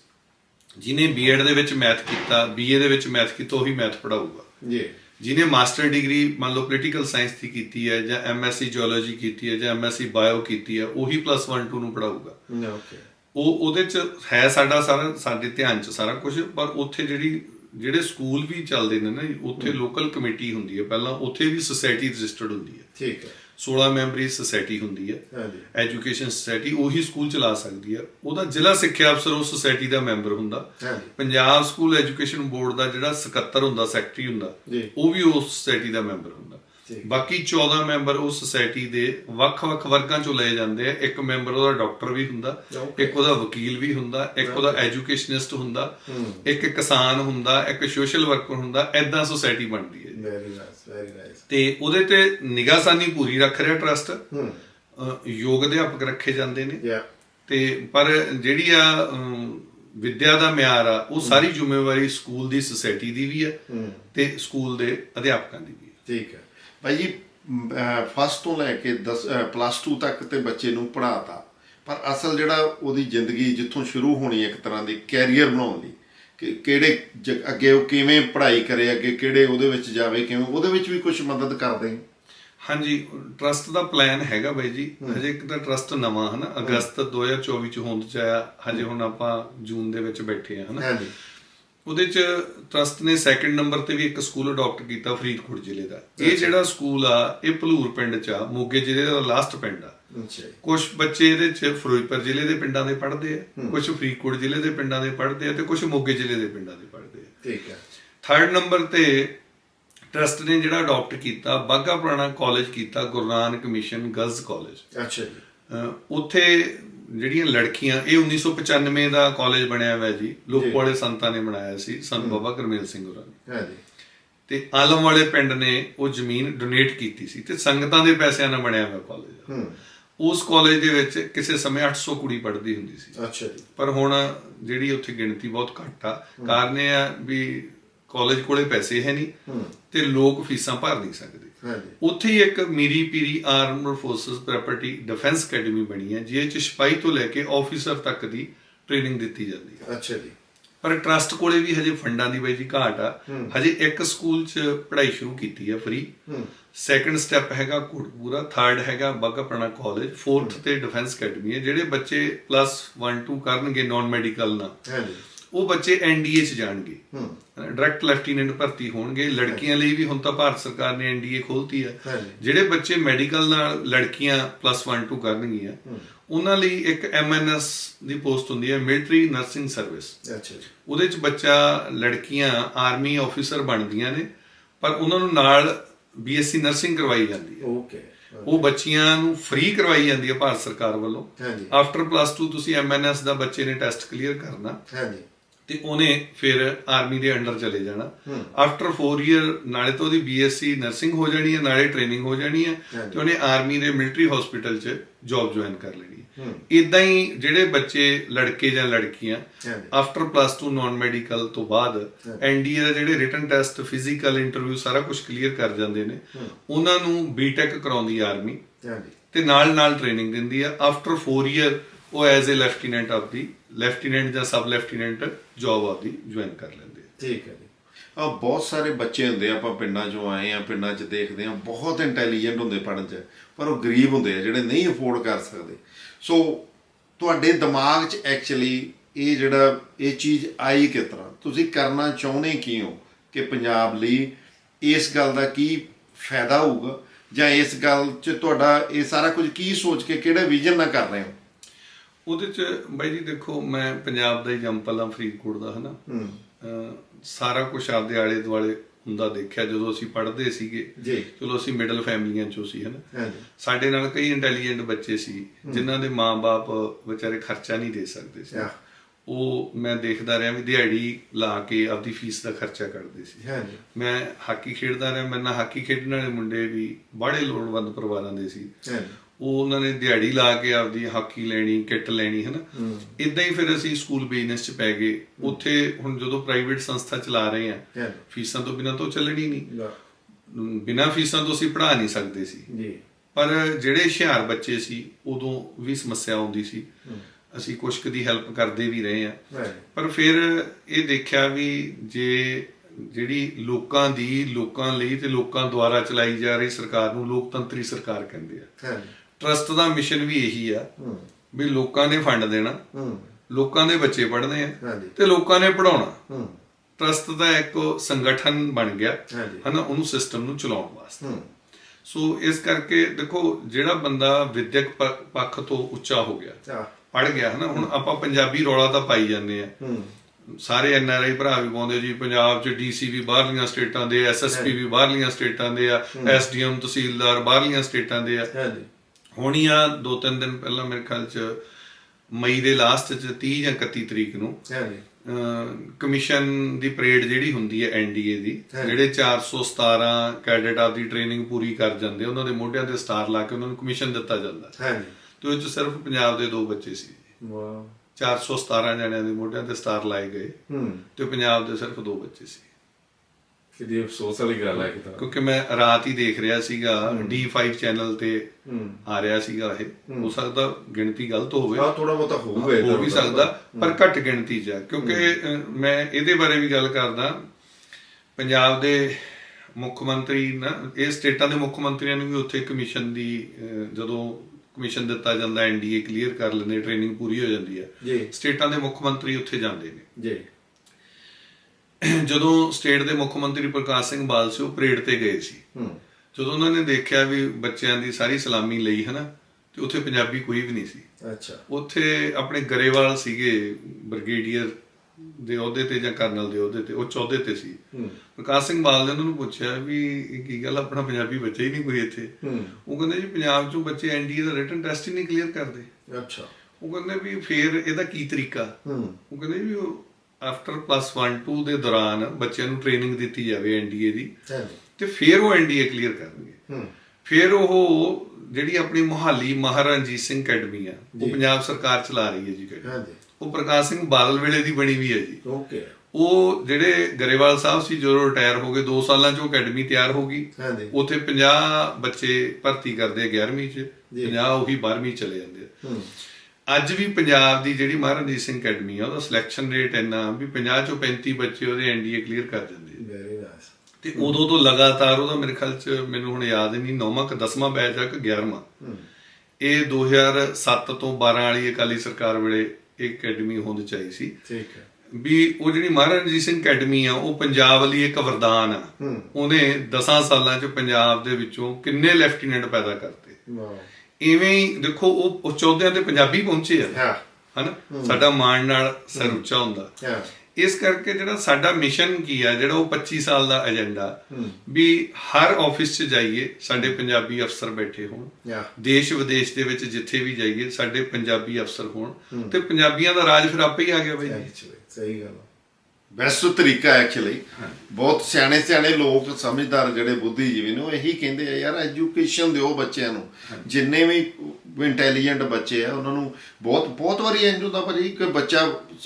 ਜਿਹਨੇ ਬੀਐਡ ਦੇ ਵਿੱਚ ਮੈਥ ਕੀਤਾ ਬੀਏ ਦੇ ਵਿੱਚ ਮੈਥ ਕੀਤਾ ਉਹੀ ਮੈਥ ਪੜਾਊਗਾ ਜੀ। ਜਿਹਨੇ ਮਾਸਟਰ ਡਿਗਰੀ ਮੰਨ ਲਓ ਪੋਲੀਟੀਕਲ ਸਾਇੰਸ ਦੀ ਕੀਤੀ ਹੈ ਜਾਂ ਐਮਐਸਸੀ ਜੀਓਲੋਜੀ ਕੀਤੀ ਹੈ ਜਾਂ ਐਮਐਸਸੀ ਬਾਇਓ ਕੀਤੀ ਹੈ ਉਹੀ ਪਲੱਸ 1 2 ਨੂੰ ਪੜਾਊਗਾ ਓਕੇ ਉਹ ਉਹਦੇ ਚ ਹੈ ਸਾਡਾ ਸਾਰਾ ਸਾਡੇ ਧਿਆਨ ਚ ਸਾਰਾ ਕੁਝ ਪਰ ਉੱਥੇ ਜਿਹੜੀ ਜਿਹੜੇ ਸਕੂਲ ਵੀ ਚੱਲਦੇ ਨੇ ਨਾ ਉੱਥੇ ਲੋਕਲ ਕਮੇਟੀ ਹੁੰਦੀ ਹੈ। ਪਹਿਲਾਂ ਉੱਥੇ ਵੀ ਸੁਸਾਇਟੀ ਰਜਿਸਟਰਡ ਹੁੰਦੀ ਹੈ। ਠੀਕ ਹੈ। 16 ਮੈਂਬਰੀ ਸੁਸਾਇਟੀ ਹੁੰਦੀ ਹੈ ਐਜੂਕੇਸ਼ਨ ਸੁਸਾਇਟੀ ਉਹੀ ਸਕੂਲ ਚਲਾ ਸਕਦੀ ਹੈ ਉਹਦਾ ਜ਼ਿਲ੍ਹਾ ਸਿੱਖਿਆ ਅਫਸਰ ਉਸ ਸੁਸਾਇਟੀ ਦਾ ਮੈਂਬਰ ਹੁੰਦਾ ਪੰਜਾਬ ਸਕੂਲ ਐਜੂਕੇਸ਼ਨ ਬੋਰਡ ਦਾ ਜਿਹੜਾ ਸਕੱਤਰ ਹੁੰਦਾ ਸੈਕਟਰੀ ਹੁੰਦਾ। ਉਹ ਵੀ ਉਸ ਸੁਸਾਇਟੀ ਦਾ ਮੈਂਬਰ ਹੁੰਦਾ। ਬਾਕੀ 14 ਮੈਂਬਰ ਉਸ ਸੁਸਾਇਟੀ ਦੇ ਵੱਖ-ਵੱਖ ਵਰਗਾਂ ਚੋਂ ਲਏ ਜਾਂਦੇ ਆ। ਇੱਕ ਮੈਂਬਰ ਉਹਦਾ ਡਾਕਟਰ ਵੀ ਹੁੰਦਾ. ਇੱਕ ਉਹਦਾ ਵਕੀਲ ਵੀ ਹੁੰਦਾ ਇੱਕ ਉਹਦਾ ਐਜੂਕੇਸ਼ਨਿਸਟ ਹੁੰਦਾ ਇੱਕ ਕਿਸਾਨ ਹੁੰਦਾ ਇੱਕ ਸੋਸ਼ਲ ਵਰਕਰ ਹੁੰਦਾ ਐਦਾਂ ਸੁਸਾਇਟੀ ਬਣਦੀ ਹੈ। ਵੈਰੀ ਨਾਈਸ ਵੈਰੀ ਨਾਈਸ ਤੇ ਉਹਦੇ ਤੇ ਨਿਗਾਹਸਾਨੀ ਪੂਰੀ ਰੱਖ ਰਿਹਾ ਟਰਸਟ ਯੋਗ ਅਧਿਆਪਕ ਰੱਖੇ ਜਾਂਦੇ ਨੇ। ਤੇ ਪਰ ਜਿਹੜੀ ਆ ਵਿਦਿਆ ਦਾ ਮਿਆਰ ਆ ਉਹ ਸਾਰੀ ਜ਼ਿੰਮੇਵਾਰੀ ਸਕੂਲ ਦੀ ਸੁਸਾਇਟੀ ਦੀ ਵੀ ਹੈ। ਤੇ ਸਕੂਲ ਦੇ ਅਧਿਆਪਕਾਂ ਦੀ ਵੀ ਠੀਕ ਹੈ। ਭਾਈ ਜੀ ਫਸਟ ਤੋਂ ਲੈ ਕੇ 10 ਪਲੱਸ 2 ਤੱਕ ਤੇ ਬੱਚੇ ਨੂੰ ਪੜਾਤਾ ਪਰ ਅਸਲ ਜਿਹੜਾ ਉਹਦੀ ਜ਼ਿੰਦਗੀ ਜਿੱਥੋਂ ਸ਼ੁਰੂ ਹੋਣੀ ਇੱਕ ਤਰ੍ਹਾਂ ਦੀ ਕੈਰੀਅਰ ਬਣਾਉਣ ਲਈ ਕਿ ਕਿਹੜੇ ਅੱਗੇ ਉਹ ਕਿਵੇਂ ਪੜ੍ਹਾਈ ਕਰੇ ਅੱਗੇ ਕਿਹੜੇ ਉਹਦੇ ਵਿੱਚ ਜਾਵੇ ਕਿਵੇਂ ਉਹਦੇ ਵਿੱਚ ਵੀ ਕੁਝ ਮਦਦ ਕਰਦੇ ਹਾਂਜੀ ਟਰਸਟ ਦਾ ਪਲਾਨ ਹੈਗਾ ਬਾਈ ਜੀ। ਹਜੇ ਇੱਕ ਤਾਂ ਟਰਸਟ ਨਵਾਂ ਹਨਾ। ਅਗਸਤ 2024 ਚ ਹੋਂਦ ਚ ਆਇਆ। ਹਜੇ ਹੁਣ ਆਪਾਂ ਜੂਨ ਦੇ ਵਿੱਚ ਬੈਠੇ ਆ ਹਨਾ। ਹਾਂਜੀ। ਉਹਦੇ ਚ ਟਰਸਟ ਨੇ ਸੈਕੰਡ ਨੰਬਰ ਤੇ ਵੀ ਇੱਕ ਸਕੂਲ ਅਡਾਪਟ ਕੀਤਾ ਫਰੀਦਕੋਟ ਜ਼ਿਲ੍ਹੇ ਦਾ। ਇਹ ਜਿਹੜਾ ਸਕੂਲ ਆ ਇਹ ਭਲੂਰ ਪਿੰਡ ਚ ਆ ਮੋਗੇ ਜ਼ਿਲ੍ਹੇ ਦਾ ਲਾਸਟ ਪਿੰਡ ਆ। ਅੱਛਾ ਕੁਝ ਬੱਚੇ ਇਹਦੇ ਚ ਫਿਰੋਜ਼ਪੁਰ ਜ਼ਿਲ੍ਹੇ ਦੇ ਪਿੰਡਾਂ ਦੇ ਪੜ੍ਹਦੇ ਆ ਕੁਝ ਫਰੀਦਕੋਟ ਜ਼ਿਲ੍ਹੇ ਦੇ ਪਿੰਡਾਂ ਦੇ ਪੜ੍ਹਦੇ ਆ ਤੇ ਕੁਝ ਮੋਗੇ ਜ਼ਿਲ੍ਹੇ ਦੇ ਪਿੰਡਾਂ ਦੇ ਪੜ੍ਹਦੇ ਆ। ਠੀਕ ਹੈ ਥਰਡ ਨੰਬਰ ਤੇ ਟਰਸਟ ਨੇ ਜਿਹੜਾ ਅਡਾਪਟ ਕੀਤਾ ਬਾਗਾ ਪੁਰਾਣਾ ਕਾਲਜ ਕੀਤਾ Guru Nanak mission girls college ਅੱਛਾ ਜੀ। ਉੱਥੇ ਜਿਹੜੀਆਂ ਲੜਕੀਆਂ ਇਹ 1995 ਦਾ ਕਾਲਜ ਬਣਿਆ ਹੋਇਆ ਜੀ। ਲੋਕੋ ਵਾਲੇ ਸੰਤਾਂ ਨੇ ਬਣਾਇਆ ਸੀ ਸੰਤ ਬਾਬਾ ਗੁਰਮੇਲ ਸਿੰਘ ਹੋਰਾਂ ਨੇ। ਹਾਂਜੀ ਤੇ ਆਲਮ ਵਾਲੇ ਪਿੰਡ ਨੇ ਉਹ ਜ਼ਮੀਨ ਡੋਨੇਟ ਕੀਤੀ ਸੀ ਤੇ ਸੰਗਤਾਂ ਦੇ ਪੈਸਿਆਂ ਨਾਲ ਬਣਿਆ ਹੋਇਆ ਕਾਲਜ ਹੂੰ। ਉਸ ਕਾਲਜ ਦੇ ਵਿੱਚ ਕਿਸੇ ਸਮੇਂ 800 ਕੁੜੀ ਪੜ੍ਹਦੀ ਹੁੰਦੀ ਸੀ। ਅੱਛਾ ਜੀ। ਪਰ ਹੁਣ ਜਿਹੜੀ ਉੱਥੇ ਗਿਣਤੀ ਬਹੁਤ ਘੱਟ ਆ। ਕਾਰਨ ਇਹ ਆ ਵੀ ਕਾਲਜ ਕੋਲੇ ਪੈਸੇ ਹੈ ਨਹੀਂ ਤੇ ਲੋਕ ਫੀਸਾਂ ਭਰ ਨਹੀਂ ਸਕਦੇ। ਉੱਥੇ ਇੱਕ Miri Piri armed forces property defence academy ਬਣੀ ਹੈ ਜਿਹਦੇ ਚ ਸਿਪਾਹੀ ਤੋਂ ਲੈ ਕੇ ਆਫੀਸਰ ਤੱਕ ਦੀ ਟ੍ਰੇਨਿੰਗ ਦਿੱਤੀ ਜਾਂਦੀ ਹੈ। ਅੱਛਾ ਜੀ। ਪਰ ਟਰਸਟ ਕੋਲੇ ਵੀ ਹਜੇ ਫੰਡਾਂ ਦੀ ਬਾਈ ਜੀ ਘਾਟ ਆ। ਹਜੇ ਇੱਕ ਸਕੂਲ ਚ ਪੜ੍ਹਾਈ ਸ਼ੁਰੂ ਕੀਤੀ ਹੈ ਫ੍ਰੀ ਸੈਕੰਡ ਸਟੈਪ ਹੈਗਾ ਕੋਟਪੂਰਾ ਥਰਡ ਹੈਗਾ ਬਾਗਾਪੁਰਾਣਾ ਕਾਲਜ ਫੋਰਥ ਤੇ ਡਿਫੈਂਸ ਅਕੈਡਮੀ ਹੈ ਜਿਹੜੇ ਬੱਚੇ ਪਲੱਸ 1 2 ਕਰਨਗੇ ਨਾਨ ਮੈਡੀਕਲ ਨਾਲ। ਹਾਂਜੀ। ਉਹ ਬੱਚੇ ਐਨਡੀਏ ਚ ਜਾਣਗੇ। ਡਾਇਰੈਕਟ ਲੈਫਟੀਨੈਂਟ ਭਰਤੀ ਹੋਣਗੇ। ਲੜਕੀਆਂ ਲਈ ਵੀ ਹੁਣ ਤਾਂ ਭਾਰਤ ਸਰਕਾਰ ਨੇ ਐਨਡੀਏ ਖੋਲਤੀ ਹਾਂਜੀ। ਜਿਹੜੇ ਬੱਚੇ ਮੈਡੀਕਲ ਨਾਲ ਲੜਕੀਆਂ ਪਲੱਸ 1 2 ਕਰਨਗੀਆਂ ਉਹਨਾਂ ਲਈ ਇੱਕ ਐਮਐਨਐਸ ਦੀ ਪੋਸਟ ਹੁੰਦੀ ਹੈ ਮਿਲਟਰੀ ਨਰਸਿੰਗ ਸਰਵਿਸ ਅੱਛਾ ਉਹਦੇ ਚ ਬੱਚਾ ਲੜਕੀਆਂ ਆਰਮੀ ਆਫੀਸਰ ਬਣਦੀਆਂ ਨੇ ਪਰ ਉਹਨਾਂ ਨੂੰ ਨਾਲ ਬੀਐਸਸੀ ਨਰਸਿੰਗ ਕਰਵਾਈ ਜਾਂਦੀ ਹੈ ਓਕੇ ਉਹ ਬੱਚੀਆਂ ਨੂੰ ਫ੍ਰੀ ਕਰਵਾਈ ਜਾਂਦੀ ਹੈ ਭਾਰਤ ਸਰਕਾਰ ਵੱਲੋਂ। ਹਾਂਜੀ। ਆਫਟਰ ਪਲੱਸ 2 ਤੁਸੀਂ ਐਮਐਨਐਸ ਦਾ ਬੱਚੇ ਨੇ ਟੈਸਟ ਕਲੀਅਰ ਕਰਨਾ। ਹਾਂਜੀ। ਤੇ ਉਹਨੇ ਫਿਰ ਆਰਮੀ ਦੇ ਅੰਡਰ ਚਲੇ ਜਾਣਾ। ਆਫਟਰ 4 ਇਅਰ ਨਾਲੇ ਤਾਂ ਉਹਦੀ ਬੀਐਸਸੀ ਨਰਸਿੰਗ ਹੋ ਜਾਣੀ ਹੈ ਨਾਲੇ ਟ੍ਰੇਨਿੰਗ ਹੋ ਜਾਣੀ ਹੈ ਤੇ ਉਹਨੇ ਆਰਮੀ ਦੇ ਮਿਲਟਰੀ ਹਸਪੀਟਲ 'ਚ ਜੌਬ ਜੁਆਇਨ ਕਰ ਲੈਣੀ ਹੈ। ਇਦਾਂ ਹੀ ਜਿਹੜੇ ਬੱਚੇ ਲੜਕੇ ਜਾਂ ਲੜਕੀਆਂ। ਆਫਟਰ ਪਲੱਸ 2 ਨਾਨ ਮੈਡੀਕਲ ਤੋਂ ਬਾਅਦ ਐਨਡੀਏ ਦਾ ਜਿਹੜੇ ਰਿਟਨ ਟੈਸਟ ਫਿਜ਼ੀਕਲ ਇੰਟਰਵਿਊ ਸਾਰਾ ਕੁਝ ਕਲੀਅਰ ਕਰ ਜਾਂਦੇ ਨੇ। ਉਹਨਾਂ ਨੂੰ ਬੀਟੈਕ ਕਰਾਉਂਦੀ ਆਰਮੀ ਤੇ ਨਾਲ ਨਾਲ ਟ੍ਰੇਨਿੰਗ ਦਿੰਦੀ ਆ ਆਫਟਰ 4 ਇਅਰ ਉਹ as a lieutenant of the lieutenant ਜਾਂ ਸਬ ਲੈਫਟੀਨੈਂਟ ਜੌਬ ਆਪਦੀ ਜੁਆਇਨ ਕਰ ਲੈਂਦੇ ਆ। ਠੀਕ ਹੈ ਜੀ। ਆ ਬਹੁਤ ਸਾਰੇ ਬੱਚੇ ਹੁੰਦੇ ਆ, ਆਪਾਂ ਪਿੰਡਾਂ 'ਚੋਂ ਆਏ ਆ, ਪਿੰਡਾਂ 'ਚ ਦੇਖਦੇ ਆ, ਬਹੁਤ ਇੰਟੈਲੀਜੈਂਟ ਹੁੰਦੇ ਪੜ੍ਹਨ 'ਚ, ਪਰ ਉਹ ਗਰੀਬ ਹੁੰਦੇ ਆ, ਜਿਹੜੇ ਨਹੀਂ ਅਫੋਰਡ ਕਰ ਸਕਦੇ। ਸੋ ਤੁਹਾਡੇ ਦਿਮਾਗ 'ਚ ਐਕਚੁਅਲੀ ਇਹ ਜਿਹੜਾ, ਇਹ ਚੀਜ਼ ਆਈ ਕਿਸ ਤਰ੍ਹਾਂ? ਤੁਸੀਂ ਕਰਨਾ ਚਾਹੁੰਦੇ ਕੀ ਹੋ ਕਿ ਪੰਜਾਬ ਲਈ ਇਸ ਗੱਲ ਦਾ ਕੀ ਫਾਇਦਾ ਹੋਊਗਾ? ਜਾਂ ਇਸ ਗੱਲ 'ਚ ਤੁਹਾਡਾ ਇਹ ਸਾਰਾ ਕੁਝ ਕੀ ਸੋਚ ਕੇ ਕਿਹੜੇ ਵਿਜ਼ਨ ਨਾਲ ਕਰ ਰਹੇ ਹੋ? ਉਹਦੇ ਚ ਬਾਈ ਜੀ ਦੇਖੋ ਮੈਂ ਪੰਜਾਬ ਦਾ ਐਗਜ਼ਾਮਪਲ ਆ ਫਰੀਦਕੋਟ ਦਾ ਹਨਾ? ਸਾਰਾ ਕੁਝ ਆਪਦੇ ਆਲੇ ਦੁਆਲੇ ਹੁੰਦਾ ਦੇਖਿਆ ਜਦੋਂ ਅਸੀਂ ਪੜ੍ਹਦੇ ਸੀਗੇ। ਚਲੋ ਅਸੀਂ ਮਿਡਲ ਫੈਮਲੀਆਂ ਚੋਂ ਸੀ ਹਨਾ? ਸਾਡੇ ਨਾਲ ਕਈ ਇੰਟੈਲੀਜੈਂਟ ਬੱਚੇ ਸੀ ਜਿਨ੍ਹਾਂ ਦੇ ਮਾਪੇ ਵਿਚਾਰੇ ਖਰਚਾ ਨਹੀਂ ਦੇ ਸਕਦੇ ਸੀ. ਉਹ ਮੈਂ ਦੇਖਦਾ ਰਿਹਾ ਵੀ ਦਿਹਾੜੀ ਲਾ ਕੇ ਆਪਦੀ ਫੀਸ ਦਾ ਖਰਚਾ ਕੱਢਦੇ ਸੀ। ਹਾਂਜੀ ਮੈਂ ਹਾਕੀ ਖੇਡਦਾ ਰਿਹਾ ਮੇਰੇ ਨਾਲ ਹਾਕੀ ਖੇਡਣ ਵਾਲੇ ਮੁੰਡੇ ਵੀ ਬੜੇ ਲੋੜਵੰਦ ਪਰਿਵਾਰਾਂ ਦੇ ਸੀ। ਹਾਂਜੀ ਉਹ ਉਹਨਾਂ ਨੇ ਦਿਹਾੜੀ ਲਾ ਕੇ ਆਪਦੀ ਹਾਕੀ ਲੈਣੀ ਕਿੱਟ ਲੈਣੀ ਹਨਾ? ਇਦਾਂ ਹੀ ਫਿਰ ਅਸੀਂ ਸਕੂਲ ਬਿਜ਼ਨਸ 'ਚ ਪੈ ਗਏ। ਉੱਥੇ ਹੁਣ ਜਦੋਂ ਪ੍ਰਾਈਵੇਟ ਸੰਸਥਾ ਚਲਾ ਰਹੇ ਆ ਫੀਸਾਂ ਤੋਂ ਬਿਨਾਂ ਤਾਂ ਚੱਲਣੀ ਨਹੀਂ। ਬਿਨਾਂ ਫੀਸਾਂ ਤੋਂ ਅਸੀਂ ਪੜ੍ਹਾ ਨਹੀਂ ਸਕਦੇ ਸੀ। ਜੀ। ਪਰ ਜਿਹੜੇ ਹੁਸ਼ਿਆਰ ਬੱਚੇ ਸੀ ਉਦੋਂ ਵੀ ਸਮੱਸਿਆ ਆਉਂਦੀ ਸੀ। ਅਸੀਂ ਕੁਛ ਕੁ ਦੀ ਹੈਲਪ ਕਰਦੇ ਵੀ ਰਹੇ ਆ। ਪਰ ਫਿਰ ਇਹ ਦੇਖਿਆ ਵੀ ਜੇ ਜਿਹੜੀ ਲੋਕਾਂ ਦੀ ਲੋਕਾਂ ਲਈ ਤੇ ਲੋਕਾਂ ਦੁਆਰਾ ਚਲਾਈ ਜਾ ਰਹੀ ਸਰਕਾਰ ਨੂੰ ਲੋਕਤੰਤਰੀ ਸਰਕਾਰ ਕਹਿੰਦੇ ਆ। ਟਰਸਟ ਦਾ ਮਿਸ਼ਨ ਵੀ ਇਹੀ ਆ ਵੀ ਲੋਕਾਂ ਨੇ ਫੰਡ ਦੇਣਾ ਲੋਕਾਂ ਦੇ ਬੱਚੇ ਪੜ੍ਹਨੇ ਆ ਤੇ ਲੋਕਾਂ ਨੇ ਪੜਾਉਣਾ ਟਰਸਟ ਦਾ ਇੱਕ ਸੰਗਠਨ ਬਣ ਗਿਆ ਹਨਾ ਉਹਨੂੰ ਸਿਸਟਮ ਨੂੰ ਚਲਾਉਣ ਵਾਸਤੇ। ਸੋ ਇਸ ਕਰਕੇ ਦੇਖੋ ਜਿਹੜਾ ਬੰਦਾ ਵਿਦਿਅਕ ਪ- ਪੱਖ ਤੋਂ ਉੱਚਾ ਹੋ ਗਿਆ ਪੜ ਗਿਆ ਹਨਾ ਹੁਣ ਆਪਾਂ ਪੰਜਾਬੀ ਰੌਲਾ ਤਾਂ ਪਾਈ ਜਾਂਦੇ ਆ। ਸਾਰੇ ਐਨਆਰਆਈ ਭਰਾ ਵੀ ਪਾਉਂਦੇ ਜੀ ਪੰਜਾਬ 'ਚ ਡੀਸੀ ਵੀ ਬਾਹਰਲੀਆਂ ਸਟੇਟਾਂ ਦੇ ਐਸਐਸਪੀ ਵੀ ਬਾਹਰਲੀਆਂ ਸਟੇਟਾਂ ਦੇ ਆ ਐਸਡੀਐਮ ਤਹਿਸੀਲਦਾਰ ਬਾਹਰਲੀਆਂ ਸਟੇਟਾਂ ਦੇ ਆ। ਹੋਣੀ ਆ ਦੋ ਤਿੰਨ ਦਿਨ ਪਹਿਲਾਂ ਮੇਰੇ ਖਿਆਲ 'ਚ ਮਈ ਦੇ ਲਾਸਟ 'ਚ 30 ਜਾਂ 31 ਤਰੀਕ ਨੂੰ ਹਾਂਜੀ। ਕਮਿਸ਼ਨ ਦੀ ਪਰੇਡ ਜਿਹੜੀ ਹੁੰਦੀ ਹੈ ਐਨਡੀਏ ਦੀ। ਜਿਹੜੇ 417 ਕੈਡਟ ਆਪਦੀ ਟ੍ਰੇਨਿੰਗ ਪੂਰੀ ਕਰ ਜਾਂਦੇ ਉਹਨਾਂ ਦੇ ਮੋਢਿਆਂ ਤੇ ਸਟਾਰ ਲਾ ਕੇ ਉਹਨਾਂ ਨੂੰ ਕਮਿਸ਼ਨ ਦਿੱਤਾ ਜਾਂਦਾ। ਹਾਂਜੀ। ਤੇ ਉਹ 'ਚ ਸਿਰਫ ਪੰਜਾਬ ਦੇ ਦੋ ਬੱਚੇ ਸੀ। ਵਾਹ। 417 ਜਣਿਆਂ ਦੇ ਮੋਢਿਆਂ ਤੇ ਸਟਾਰ ਲਾਏ ਗਏ ਹੂੰ। ਤੇ ਪੰਜਾਬ ਦੇ ਸਿਰਫ ਦੋ ਬੱਚੇ ਸੀ। ਕਿਦੀ ਅਫਸੋਸ ਵਾਲੀ ਗੱਲ ਹੈ ਕਿ ਤਾਂ। ਕਿਉਂਕਿ ਮੈਂ ਰਾਤ ਹੀ ਦੇਖ ਰਿਹਾ ਸੀਗਾ D5 ਚੈਨਲ ਤੇ ਹੂੰ। ਆ ਰਿਹਾ ਸੀਗਾ ਇਹ। ਹੋ। ਸਕਦਾ ਗਿਣਤੀ ਗਲਤ ਹੋਵੇ। ਆ ਥੋੜਾ ਬਹੁਤਾ ਹੋਊਗਾ ਹੋ ਵੀ। ਸਕਦਾ ਪਰ ਘੱਟ ਗਿਣਤੀ 'ਚ ਕਿਉਂਕਿ ਮੈਂ ਇਹਦੇ ਬਾਰੇ ਵੀ ਗੱਲ ਕਰਦਾ। ਪੰਜਾਬ ਦੇ ਮੁੱਖ ਮੰਤਰੀ ਨਾ ਇਹ ਸਟੇਟਾਂ ਦੇ ਮੁੱਖ ਮੰਤਰੀਆਂ ਨੂੰ ਵੀ ਉੱਥੇ ਕਮਿਸ਼ਨ ਦੀ ਜਦੋਂ ਕਮਿਸ਼ਨ ਦਿੱਤਾ ਜਾਂਦਾ ਐਨਡੀਏ ਕਲੀਅਰ ਕਰ ਲੈਂਦੇ ਟ੍ਰੇਨਿੰਗ ਪੂਰੀ ਹੋ ਜਾਂਦੀ ਹੈ ਜੀ। ਸਟੇਟਾਂ ਦੇ ਮੁੱਖ ਮੰਤਰੀ ਉੱਥੇ ਜਾਂਦੇ ਨੇ। ਜੀ। ਜਦੋਂ ਸਟੇਟ ਦੇ ਮੁੱਖ ਮੰਤਰੀ ਪ੍ਰਕਾਸ਼ ਸਿੰਘ ਬਾਦਲ ਸੀ ਉਹ ਪਰੇਡ ਤੇ ਗਏ ਸੀ। ਜਦੋਂ ਉਹਨਾਂ ਨੇ ਦੇਖਿਆ ਵੀ ਬੱਚਿਆਂ ਦੀ ਸਾਰੀ ਸਲਾਮੀ ਲਈ ਹਨਾ ਤੇ ਉੱਥੇ ਪੰਜਾਬੀ ਕੋਈ ਵੀ ਨਹੀਂ ਸੀ। ਅੱਛਾ। ਉੱਥੇ ਆਪਣੇ ਗਰੇਵਾਲ ਸੀਗੇ ਬ੍ਰਿਗੇਡੀਅਰ ਦੇ ਅਹੁਦੇ ਤੇ ਜਾਂ ਕਰਨਲ ਦੇ ਅਹੁਦੇ ਤੇ ਉਹ ਚੌਧੇ ਤੇ ਸੀ। ਪ੍ਰਕਾਸ਼ ਸਿੰਘ ਬਾਦਲ ਨੇ ਉਹਨਾਂ ਨੂੰ ਪੁੱਛਿਆ ਵੀ ਇਹ ਕੀ ਗੱਲ ਆਪਣਾ ਪੰਜਾਬੀ ਬੱਚਾ ਹੀ ਨਹੀਂ ਕੋਈ ਇੱਥੇ? ਉਹ ਕਹਿੰਦੇ ਜੀ ਪੰਜਾਬ ਚੋਂ ਬੱਚੇ ਐਨਡੀਏ ਦਾ ਰਿਟਨ ਟੈਸਟ ਹੀ ਨਹੀਂ ਕਲੀਅਰ ਕਰਦੇ। ਅੱਛਾ। ਉਹ ਕਹਿੰਦੇ ਵੀ ਫੇਰ ਇਹਦਾ ਕੀ ਤਰੀਕਾ? ਉਹ ਕਹਿੰਦੇ ਵੀ ਆਫਟਰ ਪਲੱਸ 1 2 ਦੇ ਦੌਰਾਨ ਬੱਚਿਆਂ ਨੂੰ ਟ੍ਰੇਨਿੰਗ ਦਿੱਤੀ ਜਾਵੇ ਐਨਡੀਏ ਦੀ ਤੇ ਫਿਰ ਉਹ ਐਨਡੀਏ ਕਲੀਅਰ ਕਰਨਗੇ। ਫਿਰ ਉਹ ਜਿਹੜੀ ਆਪਣੀ ਮੁਹਾਲੀ ਮਹਾਰਾਜਾ ਰਣਜੀਤ ਸਿੰਘ ਅਕੈਡਮੀ ਆ ਉਹ। ਪੰਜਾਬ ਸਰਕਾਰ ਚਲਾ ਰਹੀ ਹੈ ਜੀ। ਹਾਂਜੀ। ਉਹ ਪ੍ਰਕਾਸ਼ ਸਿੰਘ ਬਾਦਲ ਵੇਲੇ ਦੀ ਬਣੀ ਵੀ ਹੈ ਜੀ। ਓਕੇ। ਉਹ ਜਿਹੜੇ ਗਰੇਵਾਲ ਸਾਹਿਬ ਸੀ ਜਦੋਂ ਰਿਟਾਇਰ ਹੋ ਗਏ 2 ਸਾਲਾਂ ਚ ਉਹ ਅਕੈਡਮੀ ਤਿਆਰ ਹੋ ਗਈ। ਹਾਂਜੀ। ਉੱਥੇ 50 ਬੱਚੇ ਭਰਤੀ ਕਰਦੇ ਆ 11ਵੀਂ ਚ ਜੀ। 50 ਉਹੀ 12ਵੀਂ ਚਲੇ ਜਾਂਦੇ ਆ। ਅੱਜ ਵੀ ਪੰਜਾਬ ਦੀ ਜਿਹੜੀ ਮਹਾਰਾਜਾ ਰਣਜੀਤ ਸਿੰਘ ਅਕੈਡਮੀ ਆ ਉਹਦਾ ਸਿਲੈਕਸ਼ਨ ਰੇਟ ਇੰਨਾ ਵੀ 50 ਚੋਂ 35 ਬੱਚੇ ਉਹਦੇ ਐਨਡੀਏ ਕਲੀਅਰ ਕਰ ਜਾਂਦੇ ਵੈਰੀ ਨਾਈਸ ਤੇ ਉਦੋਂ ਤੋਂ ਲਗਾਤਾਰ ਉਹਦਾ ਮੇਰੇ ਖਿਆਲ ਚ ਮੈਨੂੰ ਹੁਣ ਯਾਦ ਨਹੀਂ 9ਵਾਂ ਕਿ 10ਵਾਂ ਬੈਚ ਆ ਕਿ 11ਵਾਂ ਹੂੰ। ਇਹ 2007 ਤੋਂ 12 ਵਾਲੀ ਅਕਾਲੀ ਸਰਕਾਰ ਵੇਲੇ ਇਹ ਅਕੈਡਮੀ ਹੋਂਦ ਚ ਆਈ ਸੀ। ਠੀਕ ਹੈ। ਵੀ ਉਹ ਜਿਹੜੀ ਮਹਾਰਾਜਾ ਰਣਜੀਤ ਸਿੰਘ ਅਕੈਡਮੀ ਆ ਉਹ ਪੰਜਾਬ ਲਈ ਇੱਕ ਵਰਦਾਨ ਆ। ਉਹਨੇ 10 ਸਾਲਾਂ ਚ ਪੰਜਾਬ ਦੇ ਵਿੱਚੋਂ ਕਿੰਨੇ ਲੈਫਟੀਨੈਂਟ ਪੈਦਾ ਕਰਤੇ? ਇਵੇਂ ਹੀ ਦੇਖੋ ਉਹ ਉਹ ਚੌਧਿਆਂ ਤੇ ਪੰਜਾਬੀ ਪਹੁੰਚੇ ਆ। ਹਾਂ। ਹਨਾ? ਸਾਡਾ ਮਾਣ ਨਾਲ ਸਿਰ ਉੱਚਾ ਹੁੰਦਾ। ਇਸ ਕਰਕੇ ਜਿਹੜਾ ਸਾਡਾ ਮਿਸ਼ਨ ਕੀ ਆ ਜਿਹੜਾ ਉਹ 25 ਸਾਲ ਦਾ ਏਜੰਡਾ ਵੀ ਹਰ ਆਫਿਸ 'ਚ ਜਾਈਏ ਸਾਡੇ ਪੰਜਾਬੀ ਅਫਸਰ ਬੈਠੇ ਹੋਣ। ਦੇਸ਼ ਵਿਦੇਸ਼ ਦੇ ਵਿੱਚ ਜਿੱਥੇ ਵੀ ਜਾਈਏ ਸਾਡੇ ਪੰਜਾਬੀ ਅਫਸਰ ਹੋਣ। ਤੇ ਪੰਜਾਬੀਆਂ ਦਾ ਰਾਜ ਫਿਰ ਆਪੇ ਹੀ ਆ ਗਿਆ ਬਈ। ਸਹੀ ਗੱਲ ਬੈਸਟ ਤਰੀਕਾ ਐਕਚੁਅਲੀ ਬਹੁਤ ਸਿਆਣੇ ਸਿਆਣੇ ਲੋਕ ਸਮਝਦਾਰ ਜਿਹੜੇ ਬੁੱਧੀਜੀਵੀ ਨੇ ਉਹ ਇਹੀ ਕਹਿੰਦੇ ਆ ਯਾਰ ਐਜੂਕੇਸ਼ਨ ਦਿਓ ਬੱਚਿਆਂ ਨੂੰ। ਜਿੰਨੇ ਵੀ ਇੰਟੈਲੀਜੈਂਟ ਬੱਚੇ ਆ ਉਹਨਾਂ ਨੂੰ ਬਹੁਤ ਬਹੁਤ ਵਾਰੀ ਇੰਜ ਹੁੰਦਾ ਭਾਜੀ ਕਿ ਬੱਚਾ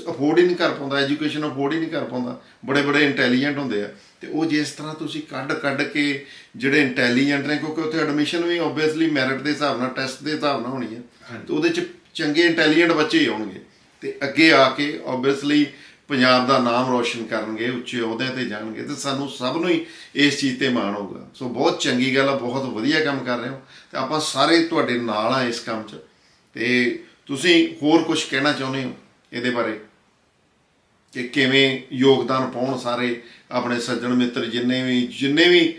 ਅਫੋਰਡ ਹੀ ਨਹੀਂ ਕਰ ਪਾਉਂਦਾ ਐਜੂਕੇਸ਼ਨ ਅਫੋਰਡ ਹੀ ਨਹੀਂ ਕਰ ਪਾਉਂਦਾ। ਬੜੇ ਬੜੇ ਇੰਟੈਲੀਜੈਂਟ ਹੁੰਦੇ ਆ। ਤੇ ਉਹ ਜਿਸ ਤਰ੍ਹਾਂ ਤੁਸੀਂ ਕੱਢ ਕੱਢ ਕੇ ਜਿਹੜੇ ਇੰਟੈਲੀਜੈਂਟ ਨੇ ਕਿਉਂਕਿ ਉੱਥੇ ਐਡਮਿਸ਼ਨ ਵੀ ਆਬਵੀਅਸਲੀ ਮੈਰਿਟ ਦੇ ਹਿਸਾਬ ਨਾਲ ਟੈਸਟ ਦੇ ਹਿਸਾਬ ਨਾਲ ਹੋਣੀ ਹੈ। ਤੇ ਉਹਦੇ ਚ ਚੰਗੇ ਇੰਟੈਲੀਜੈਂਟ ਬੱਚੇ ਹੀ ਆਉਣਗੇ। ਤੇ ਅੱਗੇ ਆ ਕੇ ਆਬਵੀਅਸਲੀ ਪੰਜਾਬ ਦਾ ਨਾਮ ਰੋਸ਼ਨ ਕਰਨਗੇ, ਉੱਚੇ ਅਹੁਦਿਆਂ ਤੇ ਜਾਣਗੇ ਤੇ ਸਾਨੂੰ ਸਭ ਨੂੰ ਹੀ ਇਸ ਚੀਜ਼ ਤੇ ਮਾਣ ਹੋਊਗਾ। ਸੋ ਬਹੁਤ ਚੰਗੀ ਗੱਲ ਆ, ਬਹੁਤ ਵਧੀਆ ਕੰਮ ਕਰ ਰਹੇ ਹੋ। ਤੇ ਆਪਾਂ ਸਾਰੇ ਤੁਹਾਡੇ ਨਾਲ ਆ ਇਸ ਕੰਮ 'ਚ। ਤੇ ਤੁਸੀਂ ਹੋਰ ਕੁਝ ਕਹਿਣਾ ਚਾਹੁੰਦੇ ਹੋ ਇਹਦੇ ਬਾਰੇ? ਕਿ ਕਿਵੇਂ ਯੋਗਦਾਨ ਪਾਉਣ ਸਾਰੇ ਆਪਣੇ ਸੱਜਣ ਮਿੱਤਰ ਜਿੰਨੇ ਵੀ ਜਿੰਨੇ ਵੀ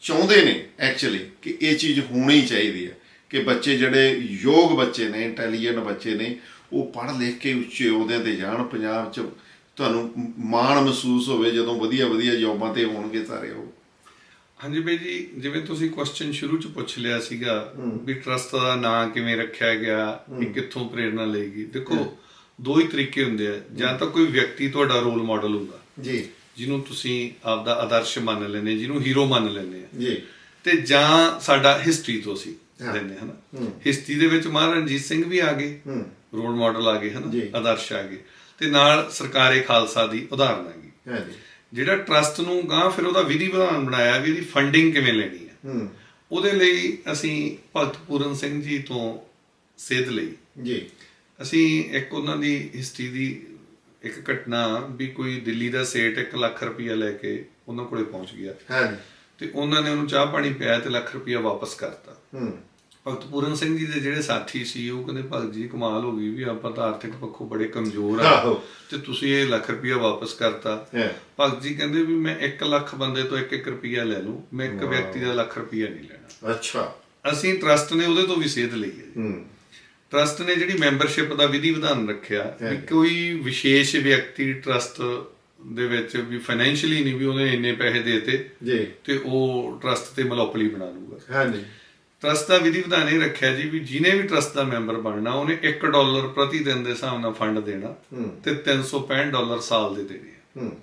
ਚਾਹੁੰਦੇ ਨੇ ਐਕਚੁਅਲੀ ਕਿ ਇਹ ਚੀਜ਼ ਹੋਣੀ ਚਾਹੀਦੀ ਹੈ। ਕਿ ਬੱਚੇ ਜਿਹੜੇ ਯੋਗ ਬੱਚੇ ਨੇ ਇੰਟੈਲੀਜੈਂਟ ਬੱਚੇ ਨੇ, ਉਹ ਪੜ੍ਹ ਲਿਖ ਕੇ ਉੱਚੇ ਅਹੁਦਿਆਂ ਤੇ ਜਾਣ, ਪੰਜਾਬ 'ਚ ਤੁਹਾਨੂੰ ਮਾਣ ਮਹਿਸੂਸ ਹੋਵੇ ਜਦੋਂ ਵਧੀਆ ਵਧੀਆ ਜੌਬਾਂ ਤੇ ਹੋਣਗੇ ਸਾਰੇ ਉਹ। ਹਾਂਜੀ ਬਈ ਜੀ ਜਿਵੇਂ ਤੁਸੀਂ ਕੁਐਸਚਨ ਸ਼ੁਰੂ ਚ ਪੁੱਛ ਲਿਆ ਸੀਗਾ ਵੀ ਟਰਸਟ ਦਾ ਨਾਂ ਕਿਵੇਂ ਰੱਖਿਆ ਗਿਆ ਇਹ ਕਿੱਥੋਂ ਪ੍ਰੇਰਣਾ ਲਏਗੀ ਦੇਖੋ ਦੋ ਹੀ ਤਰੀਕੇ ਹੁੰਦੇ ਆ। ਜਾਂ ਤਾਂ ਕੋਈ ਵਿਅਕਤੀ ਤੁਹਾਡਾ ਰੋਲ ਮਾਡਲ ਹੁੰਦਾ। ਜੀ। ਜਿਹਨੂੰ ਤੁਸੀਂ ਆਪਦਾ ਆਦਰਸ਼ ਮੰਨ ਲੈਂਦੇ ਜਿਹਨੂੰ ਹੀਰੋ ਮੰਨ ਲੈਂਦੇ ਆ। ਜੀ। ਤੇ ਜਾਂ ਸਾਡਾ ਹਿਸਟਰੀ ਤੋਂ ਅਸੀਂ। ਲੈਂਦੇ ਹਨਾ। ਹਿਸਟਰੀ ਦੇ ਵਿੱਚ ਮਹਾਰਾਜਾ ਰਣਜੀਤ ਸਿੰਘ ਵੀ ਆ ਗਏ। ਰੋਲ ਮਾਡਲ ਆ ਗਏ ਹਨਾ। ਆਦਰਸ਼ ਆ ਗਏ। ਤੇ ਨਾਲ ਸਰਕਾਰੇ ਖਾਲਸਾ ਦੀ ਉਦਾਹਰਨ ਹਾਂਜੀ। ਜਿਹੜਾ ਟਰਸਟ ਨੂੰ ਗਾਂ ਫਿਰ ਉਹਦਾ ਵਿਧੀ ਵਿਧਾਨ ਬਣਾਇਆ ਵੀ ਇਹਦੀ ਫੰਡਿੰਗ ਕਿਵੇਂ ਲੈਣੀ ਹੈ। ਹੂੰ। ਉਹਦੇ ਲਈ ਅਸੀਂ ਭਗਤ ਪੂਰਨ ਸਿੰਘ ਜੀ ਤੋਂ ਸੇਧ ਲਈ। ਜੀ। ਅਸੀਂ ਇੱਕ ਉਹਨਾਂ ਦੀ ਹਿਸਟਰੀ ਦੀ ਇੱਕ ਘਟਨਾ ਵੀ ਕੋਈ ਦਿੱਲੀ ਦਾ ਸੇਠ 1 ਲੱਖ ਰੁਪਇਆ ਲੈ ਕੇ ਉਹਨਾਂ ਕੋਲੇ ਪਹੁੰਚ ਗਿਆ। ਹਾਂਜੀ। ਤੇ ਉਹਨਾਂ ਨੇ ਉਹਨੂੰ ਚਾਹ ਪਾਣੀ ਪਿਆ ਤੇ ਲੱਖ ਰੁਪਇਆ ਵਾਪਸ ਕਰਤਾ। ਹੂੰ। ਭਗਤ ਪੂਰਨ ਸਿੰਘ ਜੀ ਦੇ ਜਿਹੜੇ ਸਾਥੀ ਸੀ ਉਹ ਕਹਿੰਦੇ ਭਗਤ ਜੀ ਕਮਾਲ ਹੋ ਗਈ ਵੀ ਆਪਾਂ ਤਾਂ ਆਰਥਿਕ ਪੱਖੋਂ ਬੜੇ ਕਮਜ਼ੋਰ ਆ। ਤੇ ਤੁਸੀਂ ਇਹ ਲੱਖ ਰੁਪਇਆ ਵਾਪਸ ਕਰਤਾ। ਭਗਤ ਜੀ ਕਹਿੰਦੇ ਵੀ ਮੈਂ 1 ਲੱਖ ਬੰਦੇ ਤੋਂ 1-1 ਰੁਪਿਆ ਲੈ ਲੂੰ ਮੈਂ ਇੱਕ ਵਿਅਕਤੀ ਦਾ ਲੱਖ ਰੁਪਿਆ ਨਹੀਂ ਲੈਣਾ। ਅੱਛਾ। ਅਸੀਂ ਟਰਸਟ ਨੇ ਉਹਦੇ ਤੋਂ ਵੀ ਸੇਧ ਲਈ ਹੈ ਜੀ। ਹੂੰ। ਟਰਸਟ ਨੇ ਜਿਹੜੀ ਮੈਂਬਰਸ਼ਿਪ ਦਾ ਵਿਧੀ ਵਿਧਾਨ ਰੱਖਿਆ ਵੀ ਕੋਈ ਵਿਸ਼ੇਸ਼ ਵਿਅਕਤੀ ਟਰਸਟ ਦੇ ਵਿੱਚ ਵੀ ਫਾਈਨੈਂਸ਼ੀਅਲੀ ਨਹੀਂ ਵੀ ਉਹਨੇ ਇੰਨੇ ਪੈਸੇ ਦੇਤੇ ਜੀ। ਤੇ ਉਹ ਟਰਸਟ ਤੇ ਮਲੋਪਲੀ ਬਣਾ ਲੂਗਾ ਹਾਂਜੀ। ਟਰਸਟ ਦਾ ਵਿਧੀ ਵਿਧਾਨ ਇਹ ਰੱਖਿਆ ਜੀ ਵੀ ਜਿਹਨੇ ਵੀ ਟਰਸਟ ਦਾ ਮੈਂਬਰ ਬਣਨਾ ਉਹਨੇ 1 ਡਾਲਰ ਪ੍ਰਤੀ ਦਿਨ ਦੇ ਹਿਸਾਬ ਨਾਲ ਫੰਡ ਦੇਣਾ। ਤੇ 365 ਡਾਲਰ ਸਾਲ ਦੇ ਦੇਣੇ ਆ। ਹੂੰ।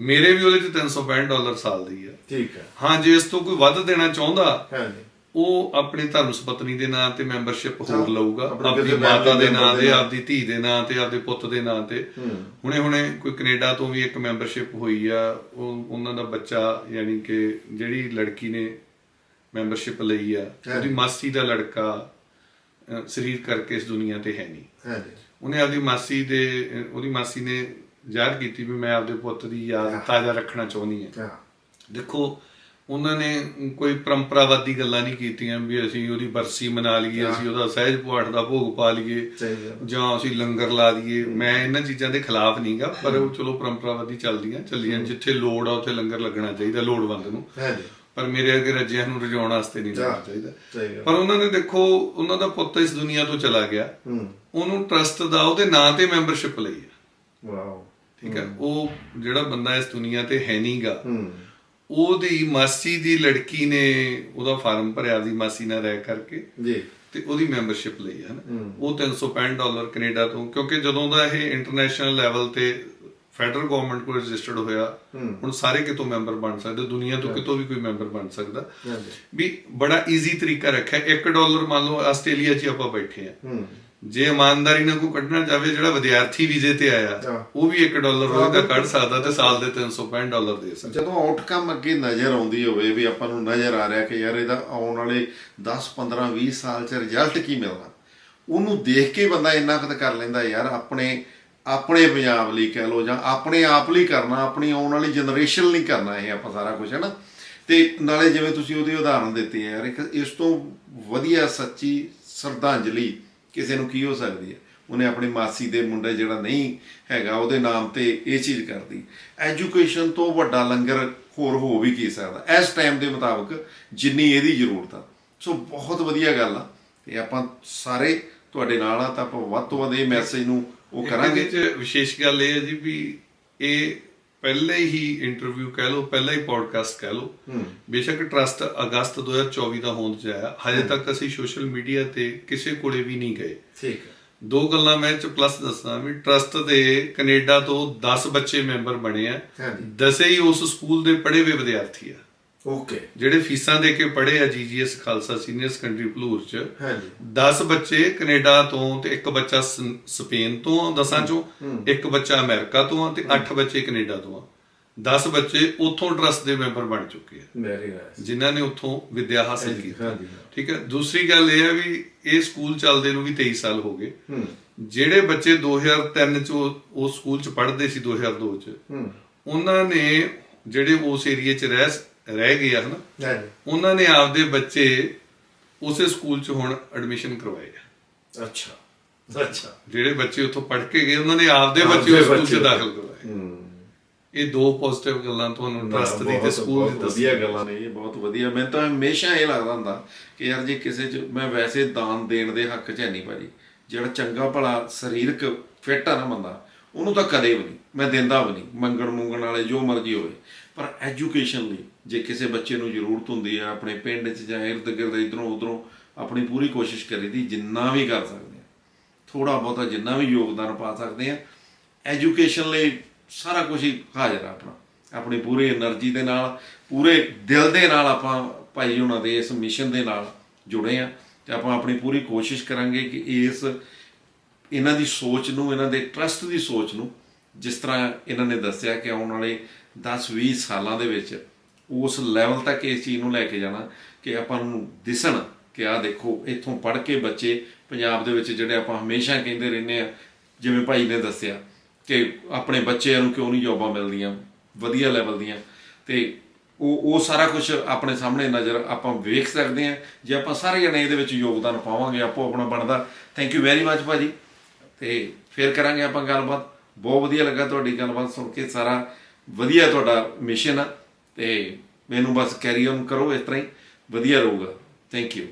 ਮੇਰੇ ਵੀ ਉਹਦੇ ਚ 365 ਡਾਲਰ ਸਾਲ ਦੀ ਆ। ਠੀਕ ਹੈ ਹਾਂ ਜੇ ਇਸ ਤੋਂ ਕੋਈ ਵੱਧ ਦੇਣਾ ਚਾਹੁੰਦਾ ਹਾਂਜੀ। ਉਹ ਆਪਣੀ ਧਰਮ ਸੁਪਤਨੀ ਦੇ ਨਾਂ ਤੇ ਮੈਂਬਰਸ਼ਿਪ ਹੋਰ ਲਊਗਾ। ਆਪਣੇ ਮਾਤਾ ਦੇ ਨਾਂ ਤੇ। ਆਪਦੀ ਧੀ ਦੇ ਨਾਂ ਤੇ ਆਪਦੇ ਪੁੱਤ ਦੇ ਨਾਂ ਤੇ। ਹੁਣੇ ਹੁਣੇ ਕੋਈ ਕੈਨੇਡਾ ਤੋਂ ਵੀ ਇੱਕ ਮੈਂਬਰਸ਼ਿਪ ਹੋਈ ਆ ਉਹ ਉਹਨਾਂ ਦਾ ਬੱਚਾ ਯਾਨੀ ਕਿ ਜਿਹੜੀ ਲੜਕੀ ਨੇ ਮੈਂਬਰਸ਼ਿਪ ਲਈ ਆ। ਉਹਦੀ ਮਾਸੀ ਦਾ ਲੜਕਾ ਸਰੀਰ ਕਰਕੇ ਇਸ ਦੁਨੀਆ ਤੇ ਹੈ ਨਹੀਂ। ਹਾਂਜੀ ਉਹਨੇ ਆਪਦੀ ਮਾਸੀ ਦੇ ਉਹਦੀ ਮਾਸੀ ਨੇ ਜ਼ਾਹਰ ਕੀਤੀ ਵੀ ਮੈਂ ਆਪਦੇ ਪੁੱਤ ਦੀ ਯਾਦ ਤਾਜ਼ਾ ਰੱਖਣਾ ਚਾਹੁੰਦੀ ਹਾਂ। ਦੇਖੋ ਉਹਨਾਂ ਨੇ ਕੋਈ ਪਰੰਪਰਾਵਾਦੀ ਗੱਲਾਂ ਨਹੀਂ ਕੀਤੀਆਂ ਵੀ ਅਸੀਂ ਉਹਦੀ ਬਰਸੀ ਮਨਾ ਲਈਏ ਅਸੀਂ ਉਹਦਾ ਸਹਿਜ ਪਾਠ ਦਾ ਭੋਗ ਪਾ ਲਈਏ। ਜਾਂ ਅਸੀਂ ਲੰਗਰ ਲਾ ਦਈਏ। ਮੈਂ ਇਹਨਾਂ ਚੀਜ਼ਾਂ ਦੇ ਖਿਲਾਫ ਨਹੀਂਗਾ ਪਰ ਉਹ ਚਲੋ ਪਰੰਪਰਾਵਾਦੀ ਚੱਲਦੀਆਂ ਚੱਲੀਆਂ। ਜਿੱਥੇ ਲੋੜ ਆ ਉੱਥੇ ਲੰਗਰ ਲੱਗਣਾ ਚਾਹੀਦਾ ਲੋੜਵੰਦ ਨੂੰ। ਹਾਂਜੀ ਪਰ ਮੇਰੇ ਅੱਗੇ ਰੱਜਿਆਂ ਨੂੰ ਰਜਾਉਣ ਵਾਸਤੇ ਨਹੀਂ ਹਾਂ, ਚਾਹੀਦਾ। ਪਰ ਉਹਨਾਂ ਨੇ ਦੇਖੋ ਉਹਨਾਂ ਦਾ ਪੁੱਤ ਇਸ ਦੁਨੀਆ ਤੋਂ ਚਲਾ ਗਿਆ। ਉਹਨੂੰ ਟਰਸਟ ਦਾ ਉਹਦੇ ਨਾਂ ਤੇ ਮੈਂਬਰਸ਼ਿਪ ਲਈ ਹੈ ਵਾਓ। ਠੀਕ ਹੈ। ਉਹ ਜਿਹੜਾ ਬੰਦਾ ਇਸ ਦੁਨੀਆ ਤੇ ਹੈ ਨਹੀਂਗਾ ਉਹਦੀ ਮਾਸੀ ਦੀ ਲੜਕੀ ਨੇ ਉਹਦਾ ਫਾਰਮ ਭਰਿਆ ਦੀ ਮਾਸੀ ਨਾਲ ਰਹਿ ਕਰਕੇ ਜੀ। ਤੇ ਉਹਦੀ ਮੈਂਬਰਸ਼ਿਪ ਲਈ ਹੈ। ਨਾ ਉਹ 365 ਡਾਲਰ ਕੈਨੇਡਾ ਤੋਂ ਕਿਉਂਕਿ ਜਦੋਂ ਦਾ ਇਹ ਇੰਟਰਨੈਸ਼ਨਲ ਲੈਵਲ ਤੇ ਫੈਡਰਲ ਗਵਰਨਮੈਂਟ ਕੋਲ ਰਜਿਸਟਰਡ ਹੋਇਆ ਹੁਣ ਸਾਰੇ ਕਿਤੋਂ ਮੈਂਬਰ ਬਣ ਸਕਦੇ ਦੁਨੀਆ ਤੋਂ ਕਿਤੋਂ ਵੀ ਕੋਈ ਮੈਂਬਰ ਬਣ ਸਕਦਾ। ਵੀ ਬੜਾ ਈਜ਼ੀ ਤਰੀਕਾ ਰੱਖਿਆ 1 ਡਾਲਰ ਮੰਨ ਲਓ ਆਸਟ੍ਰੇਲੀਆ 'ਚ ਆਪਾਂ ਬੈਠੇ ਆ ਜੇ ਇਮਾਨਦਾਰੀ ਨਾਲ ਕੋਈ ਕੱਢਣਾ ਚਾਹਵੇ ਜਿਹੜਾ ਵਿਦਿਆਰਥੀ ਵੀਜ਼ੇ ਤੇ। ਆਇਆ ਉਹ ਵੀ 1 ਡਾਲਰ ਉਹਦਾ ਕੱਢ ਸਕਦਾ ਤੇ ਸਾਲ ਦੇ 365 ਡਾਲਰ ਦੇ ਸਕਦਾ। ਜਦੋਂ ਆਊਟਕਮ ਅੱਗੇ ਨਜ਼ਰ ਆਉਂਦੀ ਹੋਵੇ ਵੀ ਆਪਾਂ ਨੂੰ ਨਜ਼ਰ ਆ ਰਿਹਾ ਕਿ ਯਾਰ ਇਹਦਾ ਆਉਣ ਵਾਲੇ 10 15 20 ਸਾਲ ਚ ਰਿਜ਼ਲਟ ਕੀ ਮਿਲਣਾ? ਉਹਨੂੰ ਦੇਖ ਕੇ ਬੰਦਾ ਇੰਨਾ ਕੁ ਕਰ ਲੈਂਦਾ ਯਾਰ ਆਪਣੇ ਆਪਣੇ ਪੰਜਾਬ ਲਈ ਕਹਿ ਲੋ ਜਾਂ ਆਪਣੇ ਆਪ ਲਈ ਕਰਨਾ, ਆਪਣੀ ਆਉਣ ਵਾਲੀ ਜਨਰੇਸ਼ਨ ਲਈ ਕਰਨਾ ਇਹ ਆਪਾਂ ਸਾਰਾ ਕੁਝ ਹੈ ਨਾ? ਤੇ ਨਾਲੇ ਜਿਵੇਂ ਤੁਸੀਂ ਉਹਦੀ ਉਦਾਹਰਨ ਦਿੱਤੀ ਹੈ ਯਾਰ ਇਸ ਤੋਂ ਵਧੀਆ ਸੱਚੀ ਸ਼ਰਧਾਂਜਲੀ ਕਿਸੇ ਨੂੰ ਕੀ ਹੋ ਸਕਦੀ ਹੈ? ਉਹਨੇ ਆਪਣੀ ਮਾਸੀ ਦੇ ਮੁੰਡੇ ਜਿਹੜਾ ਨਹੀਂ ਹੈਗਾ, ਉਹਦੇ ਨਾਮ ਤੇ ਇਹ ਚੀਜ਼ ਕਰਦੀ ਐਜੂਕੇਸ਼ਨ ਤੋਂ ਵੱਡਾ ਲੰਗਰ ਹੋਰ ਹੋ ਵੀ ਕੀ ਸਕਦਾ? ਇਸ ਟਾਈਮ ਦੇ ਮੁਤਾਬਕ ਜਿੰਨੀ ਇਹਦੀ ਜ਼ਰੂਰਤ ਆ। ਸੋ ਬਹੁਤ ਵਧੀਆ ਗੱਲ ਆ। ਤੇ ਆਪਾਂ ਸਾਰੇ ਤੁਹਾਡੇ ਨਾਲ ਆ, ਤਾਂ ਆਪਾਂ ਵੱਧ ਤੋਂ ਵੱਧ ਇਹ ਮੈਸੇਜ ਨੂੰ ਉਹ ਕਰਾਂਗੇ। ਇਹਦੇ ਵਿਸ਼ੇਸ਼ ਗੱਲ ਇਹ ਹੈ ਜੀ ਵੀ ਇਹ ਪਹਿਲੇ ਹੀ ਇੰਟਰਵਿਊ ਕਹਿ ਲਓ ਪਹਿਲਾ ਹੀ ਪੋਡਕਾਸਟ ਕਹਿ ਲਓ। ਬੇਸ਼ੱਕ ਟਰਸਟ ਅਗਸਤ 2024 ਦਾ ਹੋਂਦ ਚ ਆਇਆ। ਹਜੇ ਤੱਕ ਅਸੀਂ ਸੋਸ਼ਲ ਮੀਡੀਆ ਤੇ ਕਿਸੇ ਕੋਲੇ ਵੀ ਨਹੀਂ ਗਏ। ਠੀਕ ਹੈ। ਦੋ ਗੱਲਾਂ ਮੈਂ ਚ ਪਲੱਸ ਦੱਸਾਂ ਵੀ ਟਰਸਟ ਦੇ ਕੈਨੇਡਾ ਤੋਂ 10 ਬੱਚੇ ਮੈਂਬਰ ਬਣੇ ਆ। ਦਸੇ ਹੀ ਉਸ ਸਕੂਲ ਦੇ ਪੜ੍ਹੇ ਹੋਏ ਵਿਦਿਆਰਥੀ ਆ। ਓਕੇ ਜਿਹੜੇ ਫੀਸਾਂ ਦੇ ਕੇ ਪੜ੍ਹੇ ਆ GGS Khalsa senior secondary Bhalur ਚ ਹਾਂਜੀ। 10 ਬੱਚੇ ਕੈਨੇਡਾ ਤੋਂ ਤੇ ਇੱਕ ਬੱਚਾ ਸਪੇਨ ਤੋਂ ਦਸਾਂ ਚੋਂ ਇੱਕ ਬੱਚਾ ਅਮਰੀਕਾ ਤੋਂ ਆ ਤੇ 8 ਬੱਚੇ ਕੈਨੇਡਾ ਤੋਂ ਆ। 10 ਬੱਚੇ ਉੱਥੋਂ ਟਰਸਟ ਦੇ ਮੈਂਬਰ ਬਣ ਚੁੱਕੇ ਆ। ਵੈਰੀ ਨਾਈਸ ਜਿਨ੍ਹਾਂ ਨੇ ਉੱਥੋਂ ਵਿੱਦਿਆ ਹਾਸਲ ਕੀਤੀ। ਹਾਂਜੀ ਠੀਕ ਹੈ? ਦੂਸਰੀ ਗੱਲ ਇਹ ਹੈ ਵੀ ਇਹ ਸਕੂਲ ਚੱਲਦੇ ਨੂੰ ਵੀ 23 ਸਾਲ ਹੋ ਗਏ। ਹੂੰ। ਜਿਹੜੇ ਬੱਚੇ 2003 ਚ ਉਹ ਸਕੂਲ ਚ ਪੜ੍ਹਦੇ ਸੀ 2002 ਚ ਹੂੰ। ਉਹਨਾਂ ਨੇ ਜਿਹੜੇ ਉਸ ਏਰੀਏ ਚ ਰਹਿ ਰਹਿ ਗਏ ਹਨਾ? ਉਹਨਾਂ ਨੇ ਆਪਦੇ ਬੱਚੇ ਉਸੇ ਸਕੂਲ ਚ ਹੁਣ ਐਡਮਿਸ਼ਨ ਕਰਵਾਏ ਆ। ਅੱਛਾ ਅੱਛਾ। ਜਿਹੜੇ ਬੱਚੇ ਉੱਥੋਂ ਪੜ੍ਹ ਕੇ ਗਏ ਉਹਨਾਂ ਨੇ ਆਪਦੇ ਬੱਚੇ ਉਸ ਸਕੂਲ ਚ। ਦਾਖਲ ਕਰਵਾਏ। ਇਹ ਦੋ ਪੋਜ਼ਿਟਿਵ ਗੱਲਾਂ ਤੁਹਾਨੂੰ ਟਰਸਟ ਦੀ ਤੇ ਸਕੂਲ ਦੀ ਵਧੀਆ ਗੱਲਾਂ ਨੇ ਇਹ ਬਹੁਤ ਵਧੀਆ। ਮੈਨੂੰ ਤਾਂ ਹਮੇਸ਼ਾ ਇਹ ਲੱਗਦਾ ਹੁੰਦਾ ਕਿ ਯਾਰ ਜੇ ਕਿਸੇ ਚ ਮੈਂ ਵੈਸੇ ਦਾਨ ਦੇਣ ਦੇ ਹੱਕ 'ਚ ਹੈ ਨਹੀਂ ਭਾਜੀ। ਜਿਹੜਾ ਚੰਗਾ ਭਲਾ ਸਰੀਰਕ ਫਿੱਟ ਆ ਨਾ ਬੰਦਾ ਉਹਨੂੰ ਤਾਂ ਕਦੇ ਵੀ ਨਹੀਂ ਮੈਂ ਦਿੰਦਾ ਵੀ ਨਹੀਂ ਮੰਗਣ ਮੁੰਗਣ ਵਾਲੇ ਜੋ ਮਰਜ਼ੀ ਹੋਵੇ। ਪਰ ਐਜੂਕੇਸ਼ਨ ਲਈ ਜੇ ਕਿਸੇ ਬੱਚੇ ਨੂੰ ਜ਼ਰੂਰਤ ਹੁੰਦੀ ਹੈ ਆਪਣੇ ਪਿੰਡ 'ਚ ਜਾਂ ਇਰਦ ਗਿਰਦ ਇਧਰੋਂ ਉਧਰੋਂ ਆਪਣੀ ਪੂਰੀ ਕੋਸ਼ਿਸ਼ ਕਰੀਦੀ ਜਿੰਨਾ ਵੀ ਕਰ ਸਕਦੇ ਆ। ਥੋੜਾ ਬਹੁਤਾ ਜਿੰਨਾ ਵੀ ਯੋਗਦਾਨ ਪਾ ਸਕਦੇ ਆ ਐਜੂਕੇਸ਼ਨ ਲਈ ਸਾਰਾ ਕੁਝ ਹੀ ਹਾਜ਼ਰ ਆ ਆਪਣਾ। ਆਪਣੀ ਪੂਰੀ એનર્ਜੀ ਦੇ ਨਾਲ, ਪੂਰੇ ਦਿਲ ਦੇ ਨਾਲ ਆਪਾਂ ਭਾਈ ਉਹਨਾਂ ਦੇ ਇਸ ਮਿਸ਼ਨ ਦੇ ਨਾਲ ਜੁੜੇ ਆ ਤੇ ਆਪਾਂ ਆਪਣੀ ਪੂਰੀ ਕੋਸ਼ਿਸ਼ ਕਰਾਂਗੇ ਕਿ ਇਸ ਇਹਨਾਂ ਦੀ ਸੋਚ ਨੂੰ, ਇਹਨਾਂ ਦੇ ਟਰਸਟ ਦੀ ਸੋਚ ਨੂੰ ਜਿਸ ਤਰ੍ਹਾਂ ਇਹਨਾਂ ਨੇ ਦੱਸਿਆ ਕਿ ਆਉਣ ਵਾਲੇ 10-20 ਸਾਲਾਂ ਦੇ ਵਿੱਚ ਉਸ ਲੈਵਲ ਤੱਕ ਇਸ ਚੀਜ਼ ਨੂੰ ਲੈ ਕੇ ਜਾਣਾ ਕਿ ਆਪਾਂ ਨੂੰ ਦਿਸਣ ਕਿ ਆਹ ਦੇਖੋ, ਇੱਥੋਂ ਪੜ੍ਹ ਕੇ ਬੱਚੇ ਪੰਜਾਬ ਦੇ ਵਿੱਚ ਜਿਹੜੇ ਆਪਾਂ ਹਮੇਸ਼ਾ ਕਹਿੰਦੇ ਰਹਿੰਦੇ ਆ ਜਿਵੇਂ ਭਾਈ ਨੇ ਦੱਸਿਆ ਕਿ ਆਪਣੇ ਬੱਚਿਆਂ ਨੂੰ ਕਿਉਂ ਨਹੀਂ ਜੌਬਾਂ ਮਿਲਦੀਆਂ, ਵਧੀਆ ਲੈਵਲ ਦੀਆਂ। ਤੇ ਉਹ ਉਹ ਸਾਰਾ ਕੁਝ ਆਪਣੇ ਸਾਹਮਣੇ ਨਜ਼ਰ ਆਪਾਂ ਵੇਖ ਸਕਦੇ ਆ ਜੇ ਆਪਾਂ ਸਾਰੇ ਜਣੇ ਇਹਦੇ ਵਿੱਚ ਯੋਗਦਾਨ ਪਾਵਾਂਗੇ, ਆਪੋ ਆਪਣਾ ਬਣਦਾ। ਥੈਂਕ ਯੂ ਵੈਰੀ ਮੱਚ ਭਾਜੀ। ਤੇ ਫਿਰ ਕਰਾਂਗੇ ਆਪਾਂ ਗੱਲਬਾਤ। ਬਹੁਤ ਵਧੀਆ ਲੱਗਾ ਤੁਹਾਡੀ ਗੱਲਬਾਤ ਸੁਣ ਕੇ। ਸਾਰਾ ਵਧੀਆ ਤੁਹਾਡਾ ਮਿਸ਼ਨ ਆ। ਤੇ ਮੈਨੂੰ ਬਸ ਕੈਰੀ ਔਨ ਕਰੋ ਇਸ ਤਰ੍ਹਾਂ ਹੀ ਵਧੀਆ ਰਹੂਗਾ। Thank you